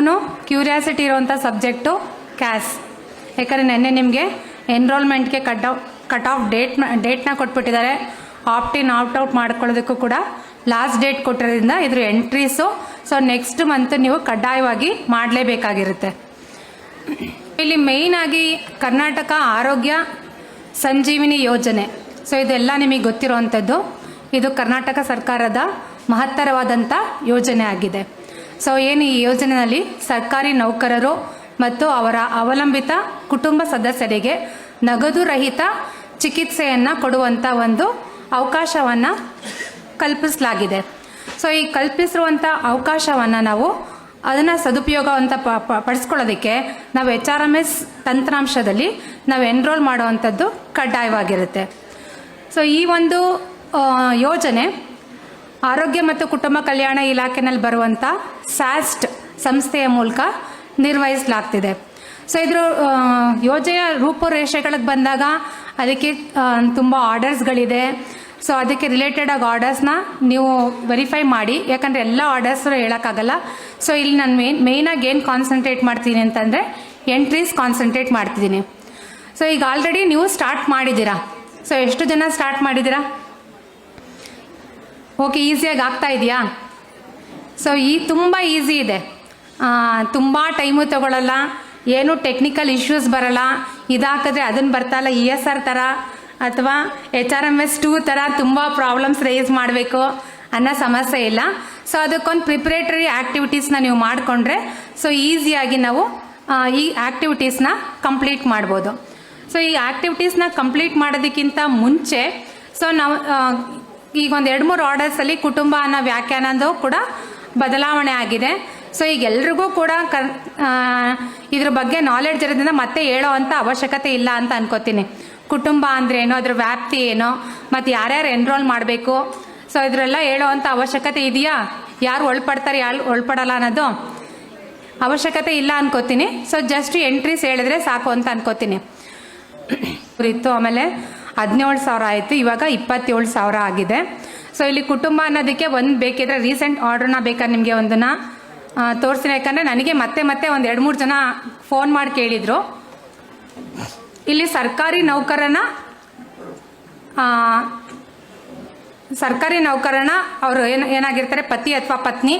ಎಲ್ಲರಿಗೂ ಕ್ಯೂರಿಯಾಸಿಟಿ ಇರುವಂಥ ಸಬ್ಜೆಕ್ಟು ಕ್ಯಾಸ್ ಯಾಕಂದರೆ ನೆನ್ನೆ ನಿಮಗೆ ಎನ್ರೋಲ್ಮೆಂಟ್ಗೆ ಕಟ್ ಕಟ್ ಆಫ್ ಡೇಟ್ ಡೇಟ್ನ ಕೊಟ್ಬಿಟ್ಟಿದ್ದಾರೆ. ಇನ್ ಆಪ್ಟ್ ಔಟ್ ಮಾಡ್ಕೊಳ್ಳೋದಕ್ಕೂ ಕೂಡ ಲಾಸ್ಟ್ ಡೇಟ್ ಕೊಟ್ಟಿರೋದ್ರಿಂದ ಇದ್ರ ಎಂಟ್ರೀಸು ಸೊ ನೆಕ್ಸ್ಟ್ ಮಂತ್ ನೀವು ಕಡ್ಡಾಯವಾಗಿ ಮಾಡಲೇಬೇಕಾಗಿರುತ್ತೆ. ಇಲ್ಲಿ ಮೇಯ್ನಾಗಿ ಕರ್ನಾಟಕ ಆರೋಗ್ಯ ಸಂಜೀವಿನಿ ಯೋಜನೆ. ಸೊ ಇದೆಲ್ಲ ನಿಮಗೆ ಗೊತ್ತಿರುವಂಥದ್ದು ಇದು ಕರ್ನಾಟಕ ಸರ್ಕಾರದ ಮಹತ್ತರವಾದಂಥ ಯೋಜನೆ ಆಗಿದೆ. ಸೊ ಏನು ಈ ಯೋಜನೆಯಲ್ಲಿ ಸರ್ಕಾರಿ ನೌಕರರು ಮತ್ತು ಅವರ ಅವಲಂಬಿತ ಕುಟುಂಬ ಸದಸ್ಯರಿಗೆ ನಗದು ರಹಿತ ಚಿಕಿತ್ಸೆಯನ್ನು ಕೊಡುವಂಥ ಒಂದು ಅವಕಾಶವನ್ನು ಕಲ್ಪಿಸಲಾಗಿದೆ. ಸೊ ಈ ಕಲ್ಪಿಸಿರುವಂಥ ಅವಕಾಶವನ್ನು ನಾವು ಅದನ್ನು ಸದುಪಯೋಗ ಅಂತ ಪ, ಪಡಿಸ್ಕೊಳ್ಳೋದಕ್ಕೆ ನಾವು ಎಚ್ ಆರ್ ಎಂ ಎಸ್ ತಂತ್ರಾಂಶದಲ್ಲಿ ನಾವು ಎನ್ರೋಲ್ ಮಾಡುವಂಥದ್ದು ಕಡ್ಡಾಯವಾಗಿರುತ್ತೆ. ಸೊ ಈ ಒಂದು ಯೋಜನೆ ಆರೋಗ್ಯ ಮತ್ತು ಕುಟುಂಬ ಕಲ್ಯಾಣ ಇಲಾಖೆನಲ್ಲಿ ಬರುವಂಥ ಸ್ಯಾಸ್ಟ್ ಸಂಸ್ಥೆಯ ಮೂಲಕ ನಿರ್ವಹಿಸಲಾಗ್ತಿದೆ. ಸೊ ಇದ್ರ ಯೋಜನೆಯ ರೂಪುರೇಷೆಗಳಿಗೆ ಬಂದಾಗ ಅದಕ್ಕೆ ತುಂಬ ಆರ್ಡರ್ಸ್ಗಳಿದೆ. ಸೊ ಅದಕ್ಕೆ ರಿಲೇಟೆಡ್ ಆಗಿ ಆರ್ಡರ್ಸ್ನ ನೀವು ವೆರಿಫೈ ಮಾಡಿ. ಯಾಕಂದರೆ ಎಲ್ಲ ಆರ್ಡರ್ಸ್ ಹೇಳೋಕ್ಕಾಗಲ್ಲ. ಸೊ ಇಲ್ಲಿ ನಾನು ಮೇನ್ ಮೇಯ್ನಾಗಿ ಏನು ಕಾನ್ಸಂಟ್ರೇಟ್ ಮಾಡ್ತೀನಿ ಅಂತಂದರೆ ಎಂಟ್ರೀಸ್ ಕಾನ್ಸಂಟ್ರೇಟ್ ಮಾಡ್ತಿದ್ದೀನಿ. ಸೊ ಈಗ ಆಲ್ರೆಡಿ ನೀವು ಸ್ಟಾರ್ಟ್ ಮಾಡಿದ್ದೀರಾ? ಸೊ ಎಷ್ಟು ಜನ ಸ್ಟಾರ್ಟ್ ಮಾಡಿದ್ದೀರಾ? ಓಕೆ ಈಸಿಯಾಗಿ ಆಗ್ತಾ ಇದೆಯಾ? ಸೊ ಈ ತುಂಬ ಈಸಿ ಇದೆ. ತುಂಬ ಟೈಮು ತಗೊಳ್ಳಲ್ಲ ಏನು ಟೆಕ್ನಿಕಲ್ ಇಶ್ಯೂಸ್ ಬರಲ್ಲ, ಇದಾಕಿದ್ರೆ ಅದನ್ನು ಬರ್ತಲ್ಲ ಇ ಎಸ್ ಆರ್ ಥರ ಅಥವಾ H R M S two ಥರ ತುಂಬ ಪ್ರಾಬ್ಲಮ್ಸ್ ರೇಸ್ ಮಾಡಬೇಕು ಅನ್ನೋ ಸಮಸ್ಯೆ ಇಲ್ಲ. ಸೊ ಅದಕ್ಕೊಂದು ಪ್ರಿಪ್ರೇಟರಿ ಆ್ಯಕ್ಟಿವಿಟೀಸ್ನ ನೀವು ಮಾಡಿಕೊಂಡ್ರೆ ಸೊ ಈಸಿಯಾಗಿ ನಾವು ಈ ಆ್ಯಕ್ಟಿವಿಟೀಸ್ನ ಕಂಪ್ಲೀಟ್ ಮಾಡ್ಬೋದು. ಸೊ ಈ ಆ್ಯಕ್ಟಿವಿಟೀಸ್ನ ಕಂಪ್ಲೀಟ್ ಮಾಡೋದಕ್ಕಿಂತ ಮುಂಚೆ ಸೊ ನಾವು ಈಗ ಒಂದು ಎರಡು ಮೂರು ಆರ್ಡರ್ಸಲ್ಲಿ ಕುಟುಂಬ ಅನ್ನೋ ವ್ಯಾಖ್ಯಾನದು ಕೂಡ ಬದಲಾವಣೆ ಆಗಿದೆ. ಸೊ ಈಗ ಎಲ್ರಿಗೂ ಕೂಡ ಕರ್ ಇದ್ರ ಬಗ್ಗೆ ನಾಲೆಡ್ಜ್ ಇರೋದ್ರಿಂದ ಮತ್ತೆ ಹೇಳೋ ಅಂತ ಅವಶ್ಯಕತೆ ಇಲ್ಲ ಅಂತ ಅನ್ಕೋತೀನಿ. ಕುಟುಂಬ ಅಂದ್ರೆ ಏನೋ, ಅದ್ರ ವ್ಯಾಪ್ತಿ ಏನೋ, ಮತ್ತು ಯಾರ್ಯಾರು ಎನ್ರೋಲ್ ಮಾಡಬೇಕು. ಸೊ ಇದರೆಲ್ಲ ಹೇಳೋ ಅಂತ ಅವಶ್ಯಕತೆ ಇದೆಯಾ? ಯಾರು ಒಳಪಡ್ತಾರೆ, ಯಾರು ಒಳಪಡಲ್ಲ ಅನ್ನೋದು ಅವಶ್ಯಕತೆ ಇಲ್ಲ ಅನ್ಕೋತೀನಿ. ಸೊ ಜಸ್ಟ್ ಎಂಟ್ರೀಸ್ ಹೇಳಿದ್ರೆ ಸಾಕು ಅಂತ ಅನ್ಕೋತೀನಿ. ಇತ್ತು ಆಮೇಲೆ ಹದಿನೇಳು ಸಾವಿರ ಆಯಿತು, ಇವಾಗ ಇಪ್ಪತ್ತೇಳು ಸಾವಿರ ಆಗಿದೆ. ಸೊ ಇಲ್ಲಿ ಕುಟುಂಬ ಅನ್ನೋದಕ್ಕೆ ಒಂದು ಬೇಕಿದ್ರೆ ರೀಸೆಂಟ್ ಆರ್ಡ್ರನ್ನ ಬೇಕಾದ್ರೆ ನಿಮಗೆ ಒಂದನ್ನ? ತೋರಿಸ್ತೀನಿ, ಯಾಕಂದರೆ ನನಗೆ ಮತ್ತೆ ಮತ್ತೆ ಒಂದು ಎರಡು ಮೂರು ಜನ ಫೋನ್ ಮಾಡಿ ಕೇಳಿದರು. ಇಲ್ಲಿ ಸರ್ಕಾರಿ ನೌಕರನ ಸರ್ಕಾರಿ ನೌಕರನ ಅವರು ಏನು, ಏನಾಗಿರ್ತಾರೆ? ಪತಿ ಅಥವಾ ಪತ್ನಿ,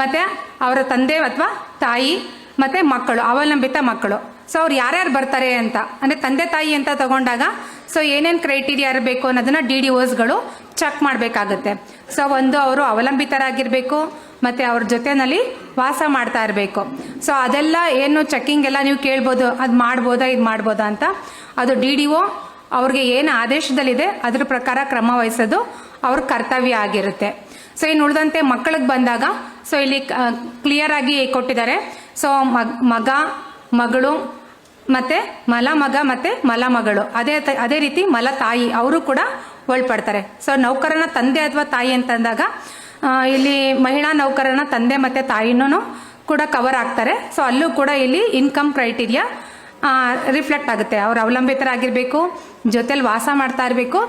ಮತ್ತು ಅವರ ತಂದೆ ಅಥವಾ ತಾಯಿ, ಮತ್ತು ಮಕ್ಕಳು, ಅವಲಂಬಿತ ಮಕ್ಕಳು. ಸೊ ಅವ್ರು ಯಾರ್ಯಾರು ಬರ್ತಾರೆ ಅಂತ, ಅಂದರೆ ತಂದೆ ತಾಯಿ ಅಂತ ತಗೊಂಡಾಗ ಸೊ ಏನೇನು ಕ್ರೈಟೀರಿಯಾ ಇರಬೇಕು ಅನ್ನೋದನ್ನ ಡಿ ಡಿ ಓಸ್ಗಳು ಚೆಕ್ ಮಾಡಬೇಕಾಗುತ್ತೆ. ಸೊ ಒಂದು ಅವರು ಅವಲಂಬಿತರಾಗಿರಬೇಕು, ಮತ್ತು ಅವ್ರ ಜೊತೆನಲ್ಲಿ ವಾಸ ಮಾಡ್ತಾ ಇರಬೇಕು. ಸೊ ಅದೆಲ್ಲ ಏನು ಚೆಕ್ಕಿಂಗ್ ಎಲ್ಲ ನೀವು ಕೇಳ್ಬೋದು, ಅದು ಮಾಡ್ಬೋದಾ, ಇದು ಮಾಡ್ಬೋದಾ ಅಂತ. ಅದು ಡಿ ಡಿ ಒ ಅವ್ರಿಗೆ ಏನು ಆದೇಶದಲ್ಲಿದೆ, ಅದ್ರ ಪ್ರಕಾರ ಕ್ರಮ ವಹಿಸೋದು ಅವ್ರ ಕರ್ತವ್ಯ ಆಗಿರುತ್ತೆ. ಸೊ ಇನ್ನು ಉಳಿದಂತೆ ಮಕ್ಕಳಿಗೆ ಬಂದಾಗ ಸೊ ಇಲ್ಲಿ ಕ್ಲಿಯರ್ ಆಗಿ ಕೊಟ್ಟಿದ್ದಾರೆ. ಸೊ ಮಗ, ಮಗಳು ಮತ್ತೆ ಮಲ ಮಗ ಮತ್ತೆ ಮಲ ಮಗಳು ಅದೇ ಅದೇ ರೀತಿ ಮಲ ತಾಯಿ ಅವರು ಕೂಡ ಒಳಪಡ್ತಾರೆ. ಸೊ ನೌಕರನ ತಂದೆ ಅಥವಾ ತಾಯಿ ಅಂತಂದಾಗ ಇಲ್ಲಿ ಮಹಿಳಾ ನೌಕರನ ತಂದೆ ಮತ್ತೆ ತಾಯಿನೂ ಕೂಡ ಕವರ್ ಆಗ್ತಾರೆ. ಸೊ ಅಲ್ಲೂ ಕೂಡ ಇಲ್ಲಿ ಇನ್ಕಮ್ ಕ್ರೈಟೀರಿಯಾ ರಿಫ್ಲೆಕ್ಟ್ ಆಗುತ್ತೆ. ಅವ್ರು ಅವಲಂಬಿತರಾಗಿರಬೇಕು, ಜೊತೆಲಿ ವಾಸ ಮಾಡ್ತಾ ಇರಬೇಕು,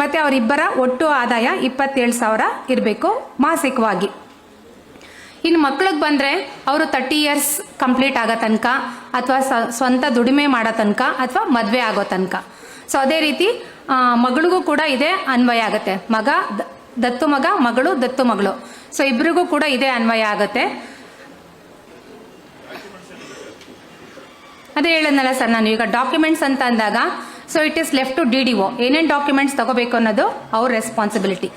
ಮತ್ತು ಅವರಿಬ್ಬರ ಒಟ್ಟು ಆದಾಯ ಇಪ್ಪತ್ತೇಳು ಸಾವಿರ ಇರಬೇಕು, ಮಾಸಿಕವಾಗಿ. ಇನ್ನು ಮಕ್ಳಿಗೆ ಬಂದರೆ ಅವರು ತರ್ಟಿ ಇಯರ್ಸ್ ಕಂಪ್ಲೀಟ್ ಆಗೋ ತನಕ ಅಥವಾ ಸ್ವಂತ ದುಡಿಮೆ ಮಾಡೋ ತನಕ ಅಥವಾ ಮದುವೆ ಆಗೋ ತನಕ. ಸೊ ಅದೇ ರೀತಿ ಮಗಳಿಗೂ ಕೂಡ ಇದೇ ಅನ್ವಯ ಆಗುತ್ತೆ. ಮಗ ದತ್ತು ಮಗ, ಮಗಳು, ದತ್ತು ಮಗಳು. ಸೊ ಇಬ್ಬರಿಗೂ ಕೂಡ ಇದೇ ಅನ್ವಯ ಆಗುತ್ತೆ. ಅದೇ ಹೇಳಿದ್ನಲ್ಲ ಸರ್ ನಾನು, ಈಗ ಡಾಕ್ಯುಮೆಂಟ್ಸ್ ಅಂತ ಅಂದಾಗ so it is left to D D O ಏನೇನು ಡಾಕ್ಯುಮೆಂಟ್ಸ್ ತಗೋಬೇಕು ಅನ್ನೋದು ಅವ್ರ ರೆಸ್ಪಾನ್ಸಿಬಿಲಿಟಿ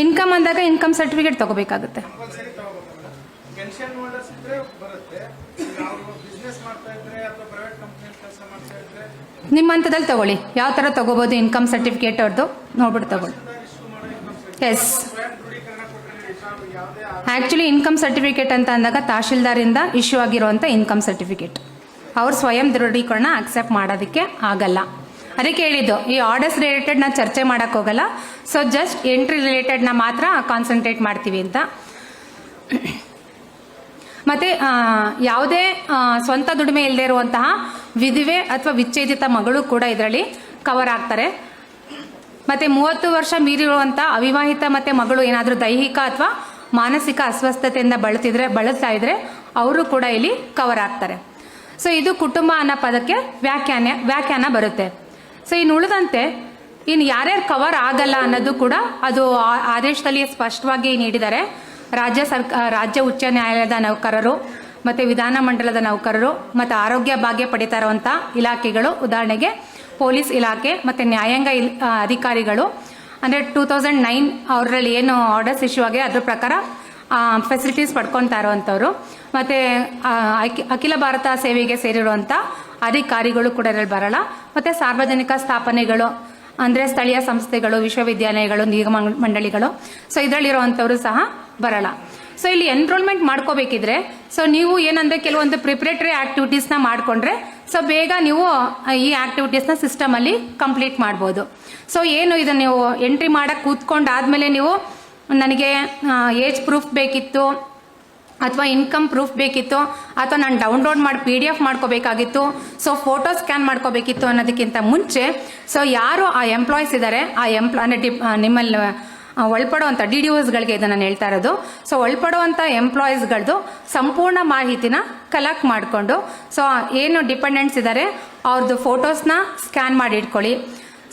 ಇನ್ಕಮ್ ಅಂದಾಗ ಇನ್ಕಮ್ ಸರ್ಟಿಫಿಕೇಟ್ ತಗೋಬೇಕಾಗುತ್ತೆ. ನಿಮ್ಮ ಹಂತದಲ್ಲಿ ತಗೊಳ್ಳಿ. ಯಾವ ಥರ ತಗೋಬೋದು ಇನ್ಕಮ್ ಸರ್ಟಿಫಿಕೇಟ್ ಅವ್ರದ್ದು ನೋಡ್ಬಿಟ್ಟು ತಗೊಳ್ಳಿ. ಎಸ್ ಆ್ಯಕ್ಚುಲಿ ಇನ್ಕಮ್ ಸರ್ಟಿಫಿಕೇಟ್ ಅಂತ ಅಂದಾಗ ತಹಶೀಲ್ದಾರಿಂದ ಇಶ್ಯೂ ಆಗಿರುವಂಥ ಇನ್ಕಮ್ ಸರ್ಟಿಫಿಕೇಟ್ ಅವ್ರು ಸ್ವಯಂ ದೃಢೀಕರಣ ಅಕ್ಸೆಪ್ಟ್ ಮಾಡೋದಕ್ಕೆ ಆಗಲ್ಲ. ಅದಕ್ಕೆ ಹೇಳಿದ್ದು, ಈ ಆರ್ಡರ್ಸ್ ರಿಲೇಟೆಡ್ ಚರ್ಚೆ ಮಾಡೋಕ್ಕೆ ಹೋಗಲ್ಲ. ಸೊ ಜಸ್ಟ್ ಎಂಟ್ರಿ ರಿಲೇಟೆಡ್ನ ಮಾತ್ರ ಕಾನ್ಸಂಟ್ರೇಟ್ ಮಾಡ್ತೀವಿ ಅಂತ. ಮತ್ತು ಯಾವುದೇ ಸ್ವಂತ ದುಡಿಮೆ ಇಲ್ಲದೆ ಇರುವಂತಹ ವಿಧವೆ ಅಥವಾ ವಿಚ್ಛೇದಿತ ಮಗಳು ಕೂಡ ಇದರಲ್ಲಿ ಕವರ್ ಆಗ್ತಾರೆ. ಮತ್ತು ಮೂವತ್ತು ವರ್ಷ ಮೀರಿರುವಂಥ ಅವಿವಾಹಿತ ಮತ್ತು ಮಗಳು ಏನಾದರೂ ದೈಹಿಕ ಅಥವಾ ಮಾನಸಿಕ ಅಸ್ವಸ್ಥತೆಯಿಂದ ಬಳಸಿದ್ರೆ ಬಳಸ್ತಾ ಇದ್ರೆ ಅವರು ಕೂಡ ಇಲ್ಲಿ ಕವರ್ ಆಗ್ತಾರೆ. ಸೊ ಇದು ಕುಟುಂಬ ಅನ್ನೋ ಪದಕ್ಕೆ ವ್ಯಾಖ್ಯಾನ ವ್ಯಾಖ್ಯಾನ ಬರುತ್ತೆ. ಸೊ ಇನ್ನು ಉಳಿದಂತೆ, ಇನ್ನು ಯಾರ್ಯಾರು ಕವರ್ ಆಗಲ್ಲ ಅನ್ನೋದು ಕೂಡ ಅದು ಆದೇಶದಲ್ಲಿ ಸ್ಪಷ್ಟವಾಗಿ ನೀಡಿದ್ದಾರೆ. ರಾಜ್ಯ ಸರ್ಕ, ರಾಜ್ಯ ಉಚ್ಚ ನ್ಯಾಯಾಲಯದ ನೌಕರರು ಮತ್ತು ವಿಧಾನಮಂಡಲದ ನೌಕರರು ಮತ್ತು ಆರೋಗ್ಯ ಭಾಗ್ಯ ಪಡಿತಾ ಇಲಾಖೆಗಳು, ಉದಾಹರಣೆಗೆ ಪೊಲೀಸ್ ಇಲಾಖೆ ಮತ್ತು ನ್ಯಾಯಾಂಗ ಇಲ್ ಅಧಿಕಾರಿಗಳು. ಅಂದರೆ ಟೂ ತೌಸಂಡ್ ನೈನ್ ಅವರಲ್ಲಿ ಏನು ಆರ್ಡರ್ಸ್ ಇಶ್ಯೂ ಆಗಿದೆ ಅದ್ರ ಪ್ರಕಾರ ಫೆಸಿಲಿಟೀಸ್ ಪಡ್ಕೊತಾ ಇರುವಂಥವ್ರು ಮತ್ತು ಅಖಿಲ ಭಾರತ ಸೇವೆಗೆ ಸೇರಿರುವಂಥ ಅಧಿಕಾರಿಗಳು ಕೂಡ ಇದರಲ್ಲಿ ಬರಲ್ಲ. ಮತ್ತು ಸಾರ್ವಜನಿಕ ಸ್ಥಾಪನೆಗಳು, ಅಂದರೆ ಸ್ಥಳೀಯ ಸಂಸ್ಥೆಗಳು, ವಿಶ್ವವಿದ್ಯಾಲಯಗಳು, ನಿಗಮ ಮಂಡಳಿಗಳು ಸೊ ಇದರಲ್ಲಿರುವಂಥವರು ಸಹ ಬರಲ್ಲ. ಸೊ ಇಲ್ಲಿ ಎನ್ರೋಲ್ಮೆಂಟ್ ಮಾಡ್ಕೋಬೇಕಿದ್ರೆ ಸೊ ನೀವು ಏನಂದ್ರೆ ಕೆಲವೊಂದು ಪ್ರಿಪ್ರೇಟರಿ ನ ಮಾಡಿಕೊಂಡ್ರೆ ಸೊ ಬೇಗ ನೀವು ಈ ಸಿಸ್ಟಮ್ ಸಿಸ್ಟಮಲ್ಲಿ ಕಂಪ್ಲೀಟ್ ಮಾಡ್ಬೋದು. ಸೊ ಏನು ಇದು ನೀವು ಎಂಟ್ರಿ ಮಾಡೋಕ್ಕೆ ಕೂತ್ಕೊಂಡಾದ್ಮೇಲೆ ನೀವು, ನನಗೆ ಏಜ್ ಪ್ರೂಫ್ ಬೇಕಿತ್ತು ಅಥವಾ ಇನ್ಕಮ್ ಪ್ರೂಫ್ ಬೇಕಿತ್ತು ಅಥವಾ ನಾನು ಡೌನ್ಲೋಡ್ ಮಾಡಿ ಪಿ ಡಿ ಎಫ್ ಮಾಡ್ಕೋಬೇಕಾಗಿತ್ತು ಸೊ ಫೋಟೋ ಸ್ಕ್ಯಾನ್ ಮಾಡ್ಕೋಬೇಕಿತ್ತು ಅನ್ನೋದಕ್ಕಿಂತ ಮುಂಚೆ ಸೊ ಯಾರು ಆ ಎಂಪ್ಲಾಯೀಸ್ ಇದ್ದಾರೆ ಆ ಎಂಪ್ಲಾ ಅಂದರೆ ಡಿಪ್ ಆ, ನಿಮ್ಮಲ್ಲಿ ಒಳಪಡುವಂಥ ಡಿ ಡಿ ಒಸ್ಗಳಿಗೆ ಇದನ್ನು ನಾನು ಹೇಳ್ತಾ ಇರೋದು. ಸೊ ಒಳಪಡುವಂಥ ಎಂಪ್ಲಾಯೀಸ್ಗಳದ್ದು ಸಂಪೂರ್ಣ ಮಾಹಿತಿನ ಕಲೆಕ್ಟ್ ಮಾಡಿಕೊಂಡು ಸೊ ಏನು ಡಿಪೆಂಡೆಂಟ್ಸ್ ಇದ್ದಾರೆ ಅವ್ರದ್ದು ಫೋಟೋಸ್ನ ಸ್ಕ್ಯಾನ್ ಮಾಡಿ ಇಟ್ಕೊಳ್ಳಿ.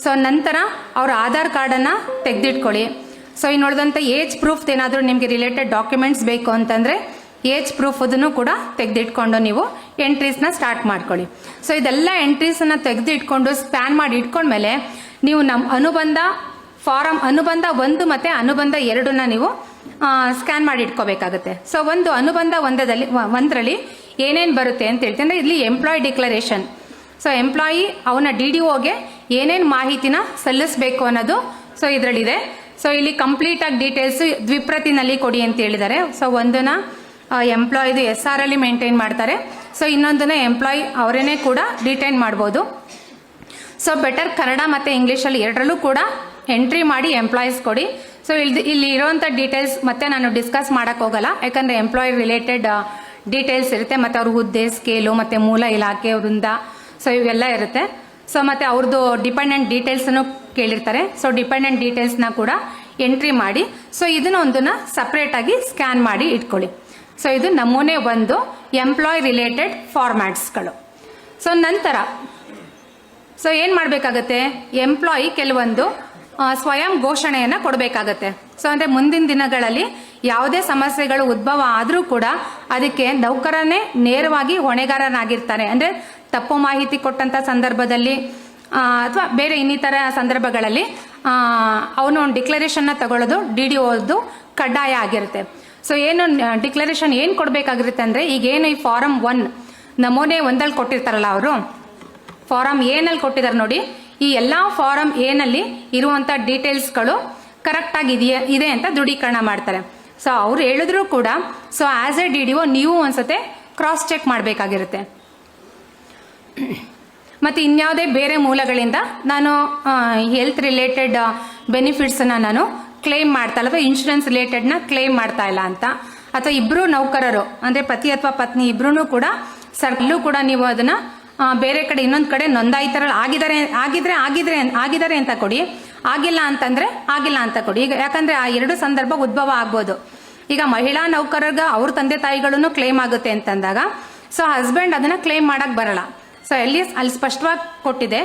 ಸೊ ನಂತರ ಅವ್ರ ಆಧಾರ್ ಕಾರ್ಡನ್ನು ತೆಗೆದಿಟ್ಕೊಳ್ಳಿ. ಸೊ ಇನ್ನು ನೋಡಿದಂಥ ಏಜ್ ಪ್ರೂಫ್ ಏನಾದರೂ ನಿಮಗೆ ರಿಲೇಟೆಡ್ ಡಾಕ್ಯುಮೆಂಟ್ಸ್ ಬೇಕು ಅಂತಂದರೆ ಏಜ್ ಪ್ರೂಫ್ ಅದನ್ನು ಕೂಡ ತೆಗೆದಿಟ್ಕೊಂಡು ನೀವು ಎಂಟ್ರೀಸ್ನ ಸ್ಟಾರ್ಟ್ ಮಾಡ್ಕೊಳ್ಳಿ. ಸೊ ಇದೆಲ್ಲ ಎಂಟ್ರೀಸನ್ನು ತೆಗೆದಿಟ್ಕೊಂಡು ಸ್ಕ್ಯಾನ್ ಮಾಡಿ ಇಟ್ಕೊಂಡ್ಮೇಲೆ ನೀವು ನಮ್ಮ ಅನುಬಂಧ ಫಾರಮ್ ಅನುಬಂಧ ಒಂದು ಮತ್ತು ಅನುಬಂಧ ಎರಡನ್ನ ನೀವು ಸ್ಕ್ಯಾನ್ ಮಾಡಿ ಇಟ್ಕೋಬೇಕಾಗುತ್ತೆ. ಸೊ ಒಂದು ಅನುಬಂಧ ಒಂದದಲ್ಲಿ ಒಂದರಲ್ಲಿ ಏನೇನು ಬರುತ್ತೆ ಅಂತ ಹೇಳ್ತೀನಿ. ಅಂದರೆ ಇಲ್ಲಿ ಎಂಪ್ಲಾಯ್ ಡಿಕ್ಲರೇಷನ್ ಸೊ ಎಂಪ್ಲಾಯಿ ಅವನ ಡಿ ಡಿ ಒಗೆ ಏನೇನು ಮಾಹಿತಿನ ಸಲ್ಲಿಸಬೇಕು ಅನ್ನೋದು ಸೊ ಇದರಲ್ಲಿದೆ. ಸೊ ಇಲ್ಲಿ ಕಂಪ್ಲೀಟಾಗಿ ಡೀಟೇಲ್ಸ್ ದ್ವಿಪ್ರತಿನಲ್ಲಿ ಕೊಡಿ ಅಂತ ಹೇಳಿದ್ದಾರೆ. ಸೊ ಒಂದನ್ನ ಎಂಪ್ಲಾಯ್ದು ಎಸ್ ಆರ್ ಅಲ್ಲಿ ಮೇಂಟೈನ್ ಮಾಡ್ತಾರೆ. ಸೊ ಇನ್ನೊಂದನ್ನ ಎಂಪ್ಲಾಯ್ ಅವರೇನೆ ಕೂಡ ಡಿಟೈನ್ ಮಾಡ್ಬೋದು. ಸೊ ಬೆಟರ್ ಕನ್ನಡ ಮತ್ತು ಇಂಗ್ಲೀಷಲ್ಲಿ ಎರಡರಲ್ಲೂ ಕೂಡ ಎಂಟ್ರಿ ಮಾಡಿ ಎಂಪ್ಲಾಯೀಸ್ ಕೊಡಿ. ಸೊ ಇಲ್ಲಿ ಇಲ್ಲಿ ಇರೋವಂಥ ಡೀಟೇಲ್ಸ್ ಮತ್ತೆ ನಾನು ಡಿಸ್ಕಸ್ ಮಾಡೋಕ್ಕೆ ಹೋಗಲ್ಲ. ಯಾಕಂದರೆ ಎಂಪ್ಲಾಯ್ ರಿಲೇಟೆಡ್ ಡೀಟೇಲ್ಸ್ ಇರುತ್ತೆ. ಮತ್ತು ಅವ್ರ ಹುದ್ದೆ ಸ್ಕೇಲು ಮತ್ತು ಮೂಲ ಇಲಾಖೆ ವೃಂದ. ಸೊ ಇವೆಲ್ಲ ಇರುತ್ತೆ. ಸೊ ಮತ್ತು ಅವ್ರದ್ದು ಡಿಪೆಂಡೆಂಟ್ ಡೀಟೇಲ್ಸನ್ನು ಕೇಳಿರ್ತಾರೆ. ಸೊ ಡಿಪೆಂಡೆಂಟ್ ಡೀಟೇಲ್ಸ್ನ ಕೂಡ ಎಂಟ್ರಿ ಮಾಡಿ. ಸೊ ಇದನ್ನ ಒಂದನ್ನ ಸಪ್ರೇಟಾಗಿ ಸ್ಕ್ಯಾನ್ ಮಾಡಿ ಇಟ್ಕೊಳ್ಳಿ. ಸೊ ಇದು ನಮೂನೆ ಒಂದು ಎಂಪ್ಲಾಯ್ ರಿಲೇಟೆಡ್ ಫಾರ್ಮ್ಯಾಟ್ಸ್ಗಳು ಸೊ ನಂತರ ಸೊ ಏನು ಮಾಡಬೇಕಾಗತ್ತೆ? ಎಂಪ್ಲಾಯಿ ಕೆಲವೊಂದು ಸ್ವಯಂ ಘೋಷಣೆಯನ್ನು ಕೊಡಬೇಕಾಗತ್ತೆ. ಸೊ ಅಂದರೆ ಮುಂದಿನ ದಿನಗಳಲ್ಲಿ ಯಾವುದೇ ಸಮಸ್ಯೆಗಳು ಉದ್ಭವ ಆದರೂ ಕೂಡ ಅದಕ್ಕೆ ನೌಕರನೇ ನೇರವಾಗಿ ಹೊಣೆಗಾರನಾಗಿರ್ತಾನೆ ಅಂದರೆ ತಪ್ಪು ಮಾಹಿತಿ ಕೊಟ್ಟಂಥ ಸಂದರ್ಭದಲ್ಲಿ ಅಥವಾ ಬೇರೆ ಇನ್ನಿತರ ಸಂದರ್ಭಗಳಲ್ಲಿ ಅವನು ಡಿಕ್ಲರೇಷನ್ನ ತಗೊಳ್ಳೋದು ಡಿ ಡಿ ಓದು ಕಡ್ಡಾಯ ಆಗಿರುತ್ತೆ. ಸೊ ಏನು ಡಿಕ್ಲರೇಷನ್ ಏನು ಕೊಡಬೇಕಾಗಿರುತ್ತೆ ಅಂದರೆ ಈಗೇನು ಈ ಫಾರಮ್ ಒನ್ ನಮೂನೆ ಒಂದಲ್ಲಿ ಕೊಟ್ಟಿರ್ತಾರಲ್ಲ ಅವರು? ಫಾರಮ್ ಏನಲ್ಲಿ ಕೊಟ್ಟಿದ್ದಾರೆ ನೋಡಿ, ಈ ಎಲ್ಲ ಫಾರಮ್ ಏನಲ್ಲಿ ಇರುವಂಥ ಡೀಟೇಲ್ಸ್ಗಳು ಕರೆಕ್ಟಾಗಿ ಇದೆಯಾ, ಇದೆ ಅಂತ ದೃಢೀಕರಣ ಮಾಡ್ತಾರೆ. ಸೊ ಅವ್ರು ಹೇಳಿದ್ರು ಕೂಡ so as a D D O ನೀವು ಒಂದ್ಸತೆ ಕ್ರಾಸ್ ಚೆಕ್ ಮಾಡಬೇಕಾಗಿರುತ್ತೆ. ಮತ್ತು ಇನ್ಯಾವುದೇ ಬೇರೆ ಮೂಲಗಳಿಂದ ನಾನು ಹೆಲ್ತ್ ರಿಲೇಟೆಡ್ ಬೆನಿಫಿಟ್ಸನ್ನು ನಾನು ಕ್ಲೇಮ್ ಮಾಡ್ತಾ ಇಲ್ಲ ಅಥವಾ ಇನ್ಶೂರೆನ್ಸ್ ರಿಲೇಟೆಡ್ನ ಕ್ಲೇಮ್ ಮಾಡ್ತಾ ಇಲ್ಲ ಅಂತ. ಅಥವಾ ಇಬ್ಬರು ನೌಕರರು, ಅಂದರೆ ಪತಿ ಅಥವಾ ಪತ್ನಿ ಇಬ್ಬರೂ ಕೂಡ ಸರ್ಕಲ್ಲೂ ಕೂಡ ನೀವು ಅದನ್ನು ಬೇರೆ ಕಡೆ ಇನ್ನೊಂದು ಕಡೆ ನೋಂದಾಯಿತರಲ್ಲಿ ಆಗಿದ್ದಾರೆ ಆಗಿದ್ರೆ ಆಗಿದ್ರೆ ಆಗಿದ್ದಾರೆ ಅಂತ ಕೊಡಿ. ಆಗಿಲ್ಲ ಅಂತಂದರೆ ಆಗಿಲ್ಲ ಅಂತ ಕೊಡಿ. ಈಗ ಯಾಕಂದರೆ ಆ ಎರಡು ಸಂದರ್ಭ ಉದ್ಭವ ಆಗ್ಬೋದು. ಈಗ ಮಹಿಳಾ ನೌಕರರಿಗೆ ಅವ್ರ ತಂದೆ ತಾಯಿಗಳನ್ನು ಕ್ಲೇಮ್ ಆಗುತ್ತೆ ಅಂತಂದಾಗ ಸೊ ಹಸ್ಬೆಂಡ್ ಅದನ್ನು ಕ್ಲೇಮ್ ಮಾಡಕ್ಕೆ ಬರಲ್ಲ. ಸೊ ಅಲ್ಲಿ ಅಲ್ಲಿ ಸ್ಪಷ್ಟವಾಗಿ ಕೊಟ್ಟಿದೆ,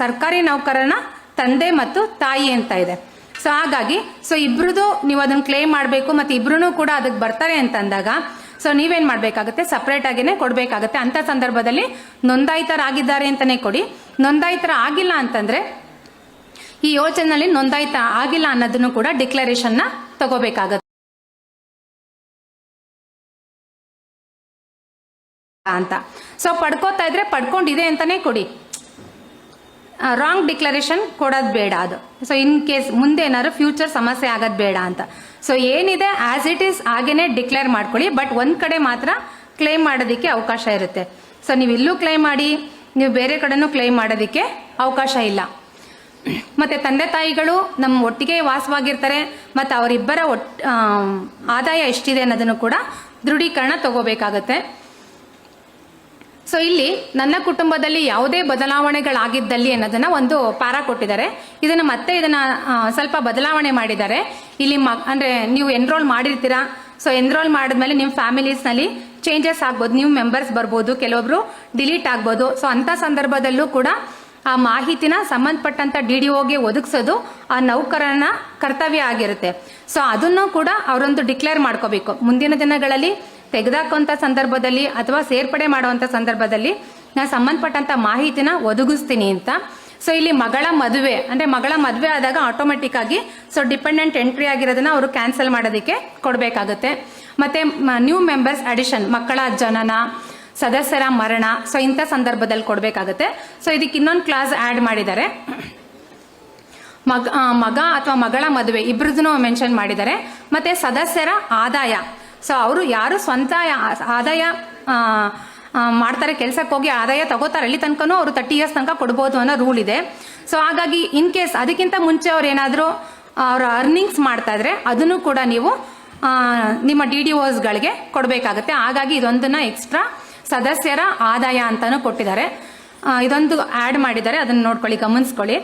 ಸರ್ಕಾರಿ ನೌಕರನ ತಂದೆ ಮತ್ತು ತಾಯಿ ಅಂತ ಇದೆ. ಸೊ ಹಾಗಾಗಿ ಸೊ ಇಬ್ರದ್ದು ನೀವು ಅದನ್ನ ಕ್ಲೇಮ್ ಮಾಡಬೇಕು ಮತ್ತು ಇಬ್ರು ಕೂಡ ಅದಕ್ಕೆ ಬರ್ತಾರೆ ಅಂತ ಅಂದಾಗ ಸೊ ನೀವೇನ್ ಮಾಡಬೇಕಾಗುತ್ತೆ? ಸಪ್ರೇಟ್ ಆಗಿನೇ ಕೊಡಬೇಕಾಗುತ್ತೆ. ಅಂತ ಸಂದರ್ಭದಲ್ಲಿ ನೋಂದಾಯಿತರಾಗಿದ್ದಾರೆ ಅಂತಾನೆ ಕೊಡಿ. ನೋಂದಾಯಿತರ ಆಗಿಲ್ಲ ಅಂತಂದ್ರೆ, ಈ ಯೋಜನೆಯಲ್ಲಿ ನೋಂದಾಯಿತ ಆಗಿಲ್ಲ ಅನ್ನೋದನ್ನು ಕೂಡ ಡಿಕ್ಲರೇಷನ್ನ ತಗೋಬೇಕಾಗತ್ತೆ. ಅಂತ. ಸೊ ಪಡ್ಕೋತಾ ಇದ್ರೆ ಪಡ್ಕೊಂಡಿದೆ ಅಂತಾನೆ ಕೊಡಿ. ರಾಂಗ್ ಡಿಕ್ಲರೇಷನ್ ಕೊಡೋದು ಬೇಡ ಅದು. ಸೊ ಇನ್ ಕೇಸ್ ಮುಂದೆ ಏನಾದ್ರು ಫ್ಯೂಚರ್ ಸಮಸ್ಯೆ ಆಗೋದು ಬೇಡ ಅಂತ. ಸೊ ಏನಿದೆ ಆಸ್ ಇಟ್ ಈಸ್ ಹಾಗೇನೆ ಡಿಕ್ಲೇರ್ ಮಾಡ್ಕೊಳ್ಳಿ ಬಟ್ ಒಂದು ಕಡೆ ಮಾತ್ರ ಕ್ಲೇಮ್ ಮಾಡೋದಕ್ಕೆ ಅವಕಾಶ ಇರುತ್ತೆ. ಸೊ ನೀವು ಇಲ್ಲೂ ಕ್ಲೇಮ್ ಮಾಡಿ, ನೀವು ಬೇರೆ ಕಡೆನೂ ಕ್ಲೇಮ್ ಮಾಡೋದಕ್ಕೆ ಅವಕಾಶ ಇಲ್ಲ. ಮತ್ತೆ ತಂದೆ ತಾಯಿಗಳು ನಮ್ಮ ಒಟ್ಟಿಗೆ ವಾಸವಾಗಿರ್ತಾರೆ, ಮತ್ತು ಅವರಿಬ್ಬರ ಒಟ್ ಆದಾಯ ಎಷ್ಟಿದೆ ಅನ್ನೋದನ್ನು ಕೂಡ ದೃಢೀಕರಣ ತಗೋಬೇಕಾಗತ್ತೆ. ಸೊ ಇಲ್ಲಿ ನನ್ನ ಕುಟುಂಬದಲ್ಲಿ ಯಾವುದೇ ಬದಲಾವಣೆಗಳಾಗಿದ್ದಲ್ಲಿ ಅನ್ನೋದನ್ನ ಒಂದು ಪಾರ ಕೊಟ್ಟಿದ್ದಾರೆ. ಇದನ್ನ ಮತ್ತೆ ಇದನ್ನ ಸ್ವಲ್ಪ ಬದಲಾವಣೆ ಮಾಡಿದ್ದಾರೆ. ಇಲ್ಲಿ ಅಂದ್ರೆ ನೀವು ಎನ್ರೋಲ್ ಮಾಡಿರ್ತೀರಾ? ಸೊ ಎನ್ರೋಲ್ ಮಾಡಿದ್ಮೇಲೆ ನಿಮ್ಮ ಫ್ಯಾಮಿಲೀಸ್ನಲ್ಲಿ ಚೇಂಜಸ್ ಆಗ್ಬೋದು. ನ್ಯೂ ಮೆಂಬರ್ಸ್ ಬರ್ಬೋದು, ಕೆಲವೊಬ್ರು ಡಿಲೀಟ್ ಆಗ್ಬೋದು. ಸೊ ಅಂತ ಸಂದರ್ಭದಲ್ಲೂ ಕೂಡ ಆ ಮಾಹಿತಿನ ಸಂಬಂಧಪಟ್ಟಂತ ಡಿ ಡಿ ಒಗೆ ಒದಗಿಸೋದು ಆ ನೌಕರನ ಕರ್ತವ್ಯ ಆಗಿರುತ್ತೆ. ಸೊ ಅದನ್ನು ಕೂಡ ಅವರೊಂದು ಡಿಕ್ಲೇರ್ ಮಾಡ್ಕೋಬೇಕು. ಮುಂದಿನ ದಿನಗಳಲ್ಲಿ ತೆಗೆದಾಕುವಂತ ಸಂದರ್ಭದಲ್ಲಿ ಅಥವಾ ಸೇರ್ಪಡೆ ಮಾಡುವಂಥ ಸಂದರ್ಭದಲ್ಲಿ ನಾನು ಸಂಬಂಧಪಟ್ಟಂಥ ಮಾಹಿತಿನ ಒದಗಿಸ್ತೀನಿ ಅಂತ. ಸೊ ಇಲ್ಲಿ ಮಗಳ ಮದುವೆ, ಅಂದರೆ ಮಗಳ ಮದುವೆ ಆದಾಗ ಆಟೋಮೆಟಿಕ್ ಆಗಿ ಸೊ ಡಿಪೆಂಡೆಂಟ್ ಎಂಟ್ರಿ ಆಗಿರೋದನ್ನ ಅವರು ಕ್ಯಾನ್ಸಲ್ ಮಾಡೋದಕ್ಕೆ ಕೊಡಬೇಕಾಗುತ್ತೆ. ಮತ್ತೆ ನ್ಯೂ ಮೆಂಬರ್ಸ್ ಅಡಿಷನ್ ಮಕ್ಕಳ ಜನನ, ಸದಸ್ಯರ ಮರಣ ಸೊ ಇಂಥ ಸಂದರ್ಭದಲ್ಲಿ ಕೊಡಬೇಕಾಗುತ್ತೆ. ಸೊ ಇದಕ್ಕೆ ಇನ್ನೊಂದು ಕ್ಲಾಸ್ ಆ್ಯಡ್ ಮಾಡಿದ್ದಾರೆ. ಮಗ ಮಗ ಅಥವಾ ಮಗಳ ಮದುವೆ ಇಬ್ರದ್ದು ಮೆನ್ಷನ್ ಮಾಡಿದ್ದಾರೆ. ಮತ್ತೆ ಸದಸ್ಯರ ಆದಾಯ ಸೊ ಅವರು ಯಾರು ಸ್ವಂತ ಆದಾಯ ಮಾಡ್ತಾರೆ, ಕೆಲ್ಸಕ್ಕೆ ಹೋಗಿ ಆದಾಯ ತಗೋತಾರೆ, ಅಲ್ಲಿ ತನಕನೂ ಅವರು ತರ್ಟಿ ಇಯರ್ಸ್ ತನಕ ಕೊಡ್ಬೋದು ಅನ್ನೋ ರೂಲ್ ಇದೆ. ಸೊ ಹಾಗಾಗಿ ಇನ್ ಕೇಸ್ ಅದಕ್ಕಿಂತ ಮುಂಚೆ ಅವ್ರು ಏನಾದರೂ ಅವರ ಅರ್ನಿಂಗ್ಸ್ ಮಾಡ್ತಾ ಇದ್ರೆ ಅದನ್ನು ಕೂಡ ನೀವು ನಿಮ್ಮ ಡಿ ಡಿ ಓಸ್ಗಳಿಗೆ ಕೊಡಬೇಕಾಗುತ್ತೆ. ಹಾಗಾಗಿ ಇದೊಂದನ್ನ ಎಕ್ಸ್ಟ್ರಾ ಸದಸ್ಯರ ಆದಾಯ ಅಂತಾನು ಕೊಟ್ಟಿದ್ದಾರೆ. ಇದೊಂದು ಆ್ಯಡ್ ಮಾಡಿದ್ದಾರೆ. ಅದನ್ನು ನೋಡ್ಕೊಳ್ಳಿ, ಗಮನಿಸ್ಕೊಳ್ಳಿ.